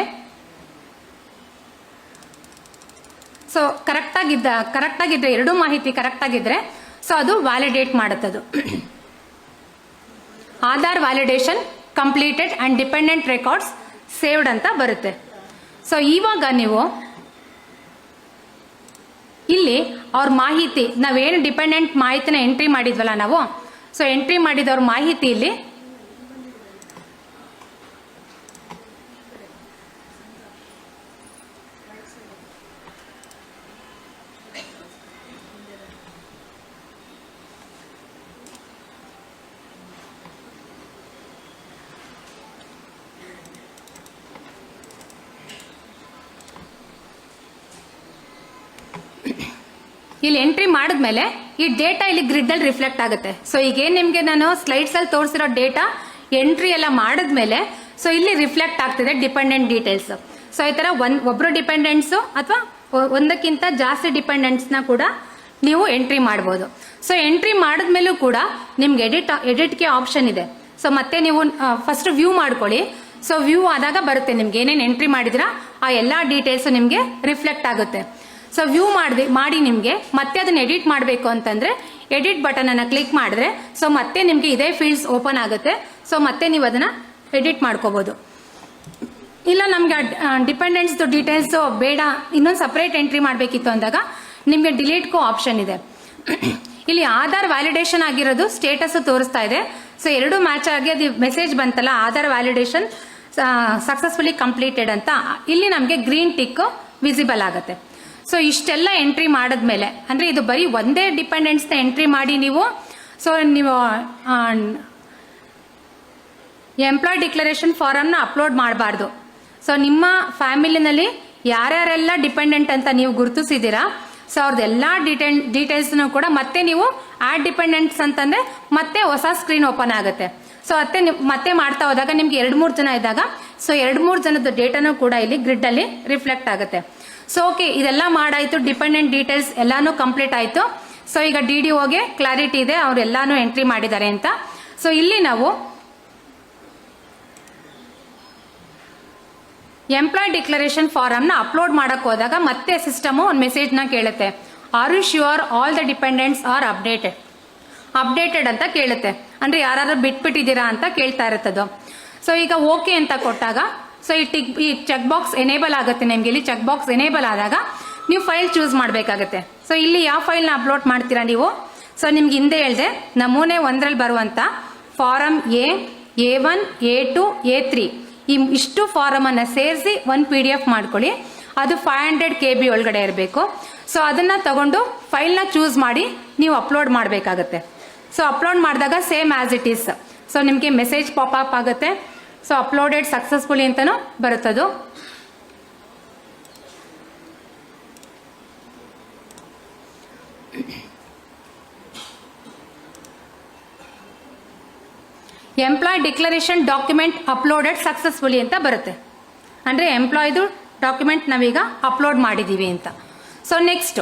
ಸೊ ಕರೆಕ್ಟಾಗಿದ್ದ ಕರೆಕ್ಟಾಗಿದ್ದರೆ ಎರಡೂ ಮಾಹಿತಿ ಕರೆಕ್ಟಾಗಿದ್ದರೆ ಸೊ ಅದು validate ಮಾಡುತ್ತದು. Aadhaar validation completed and dependent records saved ಅಂತ ಬರುತ್ತೆ. ಸೊ ಇವಾಗ ನೀವು ಇಲ್ಲಿ ಅವ್ರ ಮಾಹಿತಿ, ನಾವೇನು ಡಿಪೆಂಡೆಂಟ್ ಮಾಹಿತಿನ ಎಂಟ್ರಿ ಮಾಡಿದ್ವಲ್ಲ ನಾವು ಸೊ ಎಂಟ್ರಿ ಮಾಡಿದವ್ರ ಮಾಹಿತಿ ಇಲ್ಲಿ ಇಲ್ಲಿ ಎಂಟ್ರಿ ಮಾಡಿದ್ಮೇಲೆ ಈ ಡೇಟಾ ಇಲ್ಲಿ ಗ್ರಿಡ್ ಅಲ್ಲಿ ರಿಫ್ಲೆಕ್ಟ್ ಆಗುತ್ತೆ. ಸೊ ಈಗ ಏನ್ ನಿಮ್ಗೆ ನಾನು ಸ್ಲೈಡ್ಸ್ ಅಲ್ಲಿ ತೋರಿಸಿರೋ ಡೇಟಾ ಎಂಟ್ರಿ ಎಲ್ಲ ಮಾಡಿದ್ಮೇಲೆ ಸೊ ಇಲ್ಲಿ ರಿಫ್ಲೆಕ್ಟ್ ಆಗ್ತಿದೆ ಡಿಪೆಂಡೆಂಟ್ ಡೀಟೇಲ್ಸ್ ಸೊ ಈ ತರ ಒಂದ್, ಒಬ್ರು ಡಿಪೆಂಡೆಂಟ್ಸ್ ಅಥವಾ ಒಂದಕ್ಕಿಂತ ಜಾಸ್ತಿ ಡಿಪೆಂಡೆಂಟ್ಸ್ನ ಕೂಡ ನೀವು ಎಂಟ್ರಿ ಮಾಡ್ಬೋದು. ಸೊ ಎಂಟ್ರಿ ಮಾಡಿದ್ಮೇಲೂ ಕೂಡ ನಿಮ್ಗೆ ಎಡಿಟ್ ಎಡಿಟ್ಗೆ ಆಪ್ಷನ್ ಇದೆ. ಸೊ ಮತ್ತೆ ನೀವು ಫಸ್ಟ್ ವ್ಯೂ ಮಾಡ್ಕೊಳ್ಳಿ. ಸೊ ವ್ಯೂ ಆದಾಗ ಬರುತ್ತೆ ನಿಮ್ಗೆ ಏನೇನು ಎಂಟ್ರಿ ಮಾಡಿದಿರಾ, ಆ ಎಲ್ಲ ಡೀಟೇಲ್ಸ್ ನಿಮ್ಗೆ ರಿಫ್ಲೆಕ್ಟ್ ಆಗುತ್ತೆ. ಸೊ ವ್ಯೂ ಮಾಡಿ ಮಾಡಿ ನಿಮಗೆ. ಮತ್ತೆ ಅದನ್ನ ಎಡಿಟ್ ಮಾಡಬೇಕು ಅಂತಂದ್ರೆ ಎಡಿಟ್ ಬಟನ್ ಅನ್ನ ಕ್ಲಿಕ್ ಮಾಡಿದ್ರೆ ಸೊ ಮತ್ತೆ ನಿಮಗೆ ಇದೇ ಫೀಲ್ಡ್ಸ್ ಓಪನ್ ಆಗುತ್ತೆ. ಸೊ ಮತ್ತೆ ನೀವು ಅದನ್ನ ಎಡಿಟ್ ಮಾಡ್ಕೋಬೋದು. ಇಲ್ಲ, ನಮಗೆ ಡಿಪೆಂಡೆನ್ಸ್ ಡೀಟೇಲ್ಸ್ ಬೇಡ. ಇನ್ನೊಂದು ಸಪ್ರೇಟ್ ಎಂಟ್ರಿ ಮಾಡಬೇಕಿತ್ತು ಅಂದಾಗ, ನಿಮಗೆ ಡಿಲೀಟ್ಗೂ ಆಪ್ಷನ್ ಇದೆ. ಇಲ್ಲಿ ಆಧಾರ್ ವ್ಯಾಲಿಡೇಷನ್ ಆಗಿರೋದು ಸ್ಟೇಟಸ್ ತೋರಿಸ್ತಾ ಇದೆ. ಸೊ ಎರಡು ಮ್ಯಾಚ್ ಆಗಿ ಅದು ಮೆಸೇಜ್ ಬಂತಲ್ಲ, ಆಧಾರ್ ವ್ಯಾಲಿಡೇಷನ್ ಸಕ್ಸಸ್ಫುಲಿ ಕಂಪ್ಲೀಟೆಡ್ ಅಂತ. ಇಲ್ಲಿ ನಮಗೆ ಗ್ರೀನ್ ಟಿಕ್ ವಿಸಿಬಲ್ ಆಗುತ್ತೆ. ಸೊ ಇಷ್ಟೆಲ್ಲ ಎಂಟ್ರಿ ಮಾಡಿದ್ಮೇಲೆ, ಅಂದ್ರೆ ಇದು ಬರೀ ಒಂದೇ ಡಿಪೆಂಡೆಂಟ್ಸ್ನ ಎಂಟ್ರಿ ಮಾಡಿ ನೀವು ಸೊ ನೀವು ಎಂಪ್ಲಾಯ್ ಡಿಕ್ಲರೇಷನ್ ಫಾರಮ್ನ ಅಪ್ಲೋಡ್ ಮಾಡಬಾರ್ದು. ಸೊ ನಿಮ್ಮ ಫ್ಯಾಮಿಲಿನಲ್ಲಿ ಯಾರ್ಯಾರೆಲ್ಲ ಡಿಪೆಂಡೆಂಟ್ ಅಂತ ನೀವು ಗುರುತಿಸಿದ್ದೀರಾ ಸೊ ಅವ್ರದ್ದೆಲ್ಲ ಡೀಟೇಲ್ ಡೀಟೇಲ್ಸ್ನು ಕೂಡ ಮತ್ತೆ ನೀವು ಆಡ್ ಡಿಪೆಂಡೆಂಟ್ಸ್ ಅಂತಂದರೆ ಮತ್ತೆ ಹೊಸ ಸ್ಕ್ರೀನ್ ಓಪನ್ ಆಗುತ್ತೆ. ಸೊ ಅತ್ತೆ ಮತ್ತೆ ಮಾಡ್ತಾ ಹೋದಾಗ ನಿಮ್ಗೆ ಎರಡು ಮೂರು ಜನ ಇದ್ದಾಗ ಸೊ ಎರಡು ಮೂರು ಜನದ ಡೇಟಾನು ಕೂಡ ಇಲ್ಲಿ ಗ್ರಿಡ್ ಅಲ್ಲಿ ರಿಫ್ಲೆಕ್ಟ್ ಆಗುತ್ತೆ. ಸೊ ಓಕೆ ಇದೆಲ್ಲ ಮಾಡಾಯಿತು ಡಿಪೆಂಡೆಂಟ್ ಡೀಟೇಲ್ಸ್ ಎಲ್ಲಾನು ಕಂಪ್ಲೀಟ್ ಆಯ್ತು. ಸೊ ಈಗ ಡಿ ಡಿ ಓಗೆ ಕ್ಲಾರಿಟಿ ಇದೆ, ಅವ್ರು ಎಲ್ಲಾನು ಎಂಟ್ರಿ ಮಾಡಿದ್ದಾರೆ ಅಂತ. ಸೊ ಇಲ್ಲಿ ನಾವು ಎಂಪ್ಲಾಯ್ ಡಿಕ್ಲರೇಷನ್ ಫಾರಮ್ನ ಅಪ್ಲೋಡ್ ಮಾಡಕ್ ಹೋದಾಗ ಮತ್ತೆ ಸಿಸ್ಟಮು ಒಂದು ಮೆಸೇಜ್ನ ಕೇಳುತ್ತೆ. Are you sure all the dependents are updated updated ಅಂತ ಕೇಳುತ್ತೆ. ಅಂದ್ರೆ ಯಾರು ಬಿಟ್ಬಿಟ್ಟಿದ್ದೀರಾ ಅಂತ ಕೇಳ್ತಾ ಇರುತ್ತದು. ಸೊ ಈಗ ಓಕೆ ಅಂತ ಕೊಟ್ಟಾಗ ಸೊ ಈ ಟಿಕ್ ಈ ಚೆಕ್ ಬಾಕ್ಸ್ ಎನೇಬಲ್ ಆಗುತ್ತೆ ನಿಮ್ಗೆ. ಇಲ್ಲಿ ಚೆಕ್ ಬಾಕ್ಸ್ ಎನೇಬಲ್ ಆದಾಗ ನೀವು ಫೈಲ್ ಚೂಸ್ ಮಾಡಬೇಕಾಗುತ್ತೆ. ಸೊ ಇಲ್ಲಿ ಯಾವ ಫೈಲ್ನ ಅಪ್ಲೋಡ್ ಮಾಡ್ತೀರಾ ನೀವು? ಸೊ ನಿಮ್ಗೆ ಹಿಂದೆ ಹೇಳಿದೆ, ನಮೂನೆ ಒಂದರಲ್ಲಿ ಬರುವಂತ form A A one A two A three ಈ ಇಷ್ಟು ಫಾರಮನ್ನು ಸೇರಿಸಿ ಒಂದು ಪಿ ಡಿ ಎಫ್ ಮಾಡ್ಕೊಳ್ಳಿ. ಅದು ಫೈವ್ ಹಂಡ್ರೆಡ್ ಕೆ ಬಿ ಒಳಗಡೆ ಇರಬೇಕು. ಸೊ ಅದನ್ನ ತಗೊಂಡು ಫೈಲ್ನ ಚೂಸ್ ಮಾಡಿ ನೀವು ಅಪ್ಲೋಡ್ ಮಾಡಬೇಕಾಗತ್ತೆ. ಸೊ ಅಪ್ಲೋಡ್ ಮಾಡಿದಾಗ same as it is so ನಿಮಗೆ ಮೆಸೇಜ್ ಪಾಪ್ ಅಪ್ ಆಗುತ್ತೆ. ಸೊ ಅಪ್ಲೋಡೆಡ್ ಸಕ್ಸಸ್ಫುಲಿ ಅಂತಲೂ ಬರುತ್ತದು. Employee declaration document uploaded successfully ಅಂತ ಬರುತ್ತೆ. ಅಂದರೆ ಎಂಪ್ಲಾಯ್ದು ಡಾಕ್ಯುಮೆಂಟ್ ನಾವೀಗ ಅಪ್ಲೋಡ್ ಮಾಡಿದ್ದೀವಿ ಅಂತ. ಸೊ ನೆಕ್ಸ್ಟ್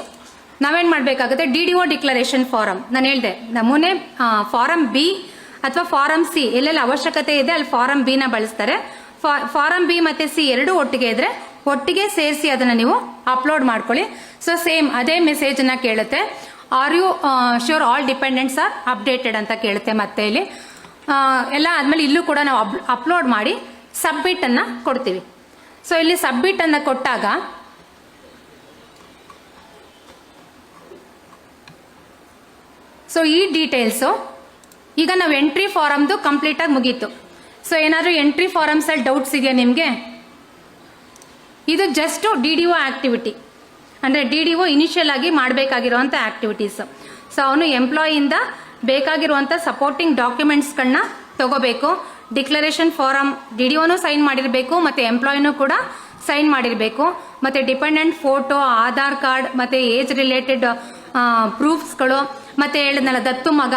ನಾವೇನು ಮಾಡಬೇಕಾಗುತ್ತೆ? D D O declaration form ನಾನು ಹೇಳಿದೆ, ನಮೂನೆ ಫಾರಮ್ ಬಿ ಅಥವಾ ಫಾರಂ ಸಿ, ಎಲ್ಲೆಲ್ಲಿ ಅವಶ್ಯಕತೆ ಇದೆ, ಅಲ್ಲಿ ಫಾರಂ ಬಿ ನ ಬಳಸ್ತಾರೆ. ಫಾರಂ ಬಿ ಮತ್ತೆ ಸಿ ಎರಡು ಒಟ್ಟಿಗೆ ಇದ್ರೆ ಒಟ್ಟಿಗೆ ಸೇರಿಸಿ ಅದನ್ನ ನೀವು ಅಪ್ಲೋಡ್ ಮಾಡ್ಕೊಳ್ಳಿ. ಸೊ ಸೇಮ್ ಅದೇ ಮೆಸೇಜ್ನ ಕೇಳುತ್ತೆ. Are you sure all dependents are updated ಅಂತ ಕೇಳುತ್ತೆ ಮತ್ತೆ ಇಲ್ಲಿ. ಎಲ್ಲ ಆದ್ಮೇಲೆ ಇಲ್ಲೂ ಕೂಡ ನಾವು ಅಪ್ಲೋಡ್ ಮಾಡಿ ಸಬ್ಮಿಟ್ ಅನ್ನ ಕೊಡ್ತೀವಿ. ಸೊ ಇಲ್ಲಿ ಸಬ್ಮಿಟ್ ಅನ್ನ ಕೊಟ್ಟಾಗ ಸೊ ಈ ಡೀಟೇಲ್ಸು ಈಗ ನಾವು ಎಂಟ್ರಿ ಫಾರಮ್ದು ಕಂಪ್ಲೀಟ್ ಆಗಿ ಮುಗೀತು. ಸೊ ಏನಾದರೂ ಎಂಟ್ರಿ ಫಾರಮ್ಸಲ್ಲಿ ಡೌಟ್ಸ್ ಇದೆಯಾ ನಿಮಗೆ? ಇದು just D D O activity ಅಂದರೆ ಡಿ ಡಿ ಒ ಇನಿಷಿಯಲ್ ಆಗಿ ಮಾಡಬೇಕಾಗಿರುವಂಥ ಆಕ್ಟಿವಿಟೀಸ್ ಸೊ ಅವನು ಎಂಪ್ಲಾಯಿಂದ ಬೇಕಾಗಿರುವಂಥ ಸಪೋರ್ಟಿಂಗ್ ಡಾಕ್ಯುಮೆಂಟ್ಸ್ಗಳನ್ನ ತಗೋಬೇಕು. ಡಿಕ್ಲರೇಷನ್ ಫಾರಮ್ ಡಿ ಡಿ ಒನೂ ಸೈನ್ ಮಾಡಿರಬೇಕು, ಮತ್ತು ಎಂಪ್ಲಾಯಿನೂ ಕೂಡ ಸೈನ್ ಮಾಡಿರಬೇಕು. ಮತ್ತು ಡಿಪೆಂಡೆಂಟ್ ಫೋಟೋ ಆಧಾರ್ ಕಾರ್ಡ್, ಮತ್ತು ಏಜ್ ರಿಲೇಟೆಡ್ ಪ್ರೂಫ್ಸ್ಗಳು ಮತ್ತು ಹೇಳಿದ್ನಲ್ಲ, ದತ್ತು ಮಗ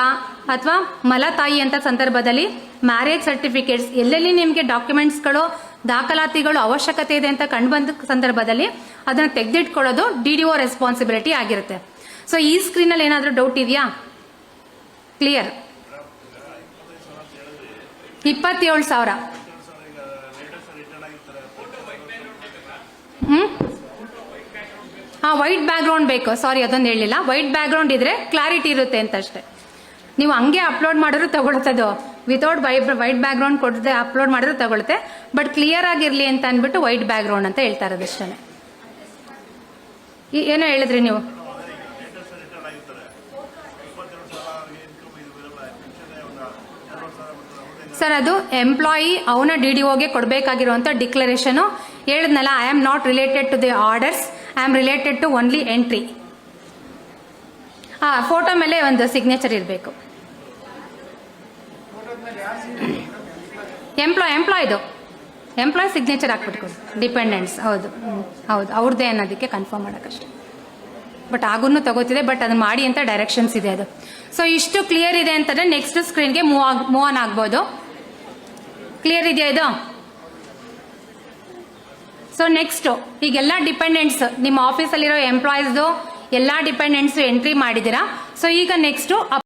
ಅಥವಾ ಮಲ ತಾಯಿ ಅಂತ ಸಂದರ್ಭದಲ್ಲಿ ಮ್ಯಾರೇಜ್ ಸರ್ಟಿಫಿಕೇಟ್ಸ್ ಎಲ್ಲೆಲ್ಲಿ ನಿಮಗೆ ಡಾಕ್ಯುಮೆಂಟ್ಸ್ಗಳು ದಾಖಲಾತಿಗಳು ಅವಶ್ಯಕತೆ ಇದೆ ಅಂತ ಕಂಡುಬಂದ ಸಂದರ್ಭದಲ್ಲಿ ಅದನ್ನು ತೆಗೆದಿಟ್ಕೊಳ್ಳೋದು ಡಿ ಡಿ ಒ ರೆಸ್ಪಾನ್ಸಿಬಿಲಿಟಿ ಆಗಿರುತ್ತೆ. ಸೊ ಈ ಸ್ಕ್ರೀನಲ್ಲಿ ಏನಾದರೂ ಡೌಟ್ ಇದೆಯಾ? ಕ್ಲಿಯರ್ ಇಪ್ಪತ್ತೇಳು ಸಾವಿರ. ಹ್ಮ್? ಹಾಂ ವೈಟ್ ಬ್ಯಾಕ್ಗ್ರೌಂಡ್ ಬೇಕು. ಸಾರಿ ಅದೊಂದು ಹೇಳಿಲ್ಲ ವೈಟ್ ಬ್ಯಾಕ್ಗ್ರೌಂಡ್ ಇದ್ರೆ ಕ್ಲಾರಿಟಿ ಇರುತ್ತೆ ಅಂತ ಅಷ್ಟೇ. ನೀವು ಹಂಗೆ ಅಪ್ಲೋಡ್ ಮಾಡಿದ್ರು ತಗೊಳ್ತದು ವಿತೌಟ್ ವೈ ವೈಟ್ ಬ್ಯಾಕ್ಗ್ರೌಂಡ್ ಕೊಡದೆ ಅಪ್ಲೋಡ್ ಮಾಡಿದ್ರು ತಗೊಳುತ್ತೆ. ಬಟ್ ಕ್ಲಿಯರ್ ಆಗಿರಲಿ ಅಂತ ಅಂದ್ಬಿಟ್ಟು ವೈಟ್ ಬ್ಯಾಕ್ಗ್ರೌಂಡ್ ಅಂತ ಹೇಳ್ತಾ ಇರೋದು ಅಷ್ಟೇ ಏನೋ ಹೇಳಿದ್ರಿ ನೀವು? ಸರ್, ಅದು ಎಂಪ್ಲಾಯಿ ಅವನ ಡಿ ಡಿ ಒಗೆ ಕೊಡಬೇಕಾಗಿರುವಂಥ ಡಿಕ್ಲರೇಷನು ಹೇಳಿದ್ನಲ್ಲ I am not related to the orders I am related to only entry ಹಾಂ ಫೋಟೋ ಮೇಲೆ ಒಂದು ಸಿಗ್ನೇಚರ್ ಇರಬೇಕು. ಎಂಪ್ಲಾಯ್ ಎಂಪ್ಲಾಯ್ದು ಎಂಪ್ಲಾಯ್ ಸಿಗ್ನೇಚರ್ ಹಾಕ್ಬಿಟ್ಕೊಡಿ. ಡಿಪೆಂಡೆಂಟ್ಸ್ ಹೌದು. ಹೌದು. ಅವ್ರದ್ದೇ ಅನ್ನೋದಕ್ಕೆ ಕನ್ಫರ್ಮ್ ಮಾಡೋಕ್ಕಷ್ಟೆ. ಬಟ್ ಆಗೂ ತಗೋತಿದೆ ಬಟ್ ಅದನ್ನ ಮಾಡಿ ಅಂತ ಡೈರೆಕ್ಷನ್ಸ್ ಇದೆ ಅದು. ಸೊ ಇಷ್ಟು ಕ್ಲಿಯರ್ ಇದೆ ಅಂತಂದ್ರೆ ನೆಕ್ಸ್ಟ್ ಸ್ಕ್ರೀನ್ಗೆ ಮೂವ್ ಆಗಿ ಮೂವ್ ಆನ್ ಆಗ್ಬೋದು. ಕ್ಲಿಯರ್ ಇದೆಯಾ ಇದು? ಸೊ ನೆಕ್ಸ್ಟು ಈಗೆಲ್ಲ ಡಿಪೆಂಡೆಂಟ್ಸ್ ನಿಮ್ಮ ಆಫೀಸಲ್ಲಿರೋ ಎಂಪ್ಲಾಯೀಸ್ದು ಎಲ್ಲ ಡಿಪೆಂಡೆಂಟ್ಸ್ ಎಂಟ್ರಿ ಮಾಡಿದ್ದೀರಾ? ಸೊ ಈಗ ನೆಕ್ಸ್ಟು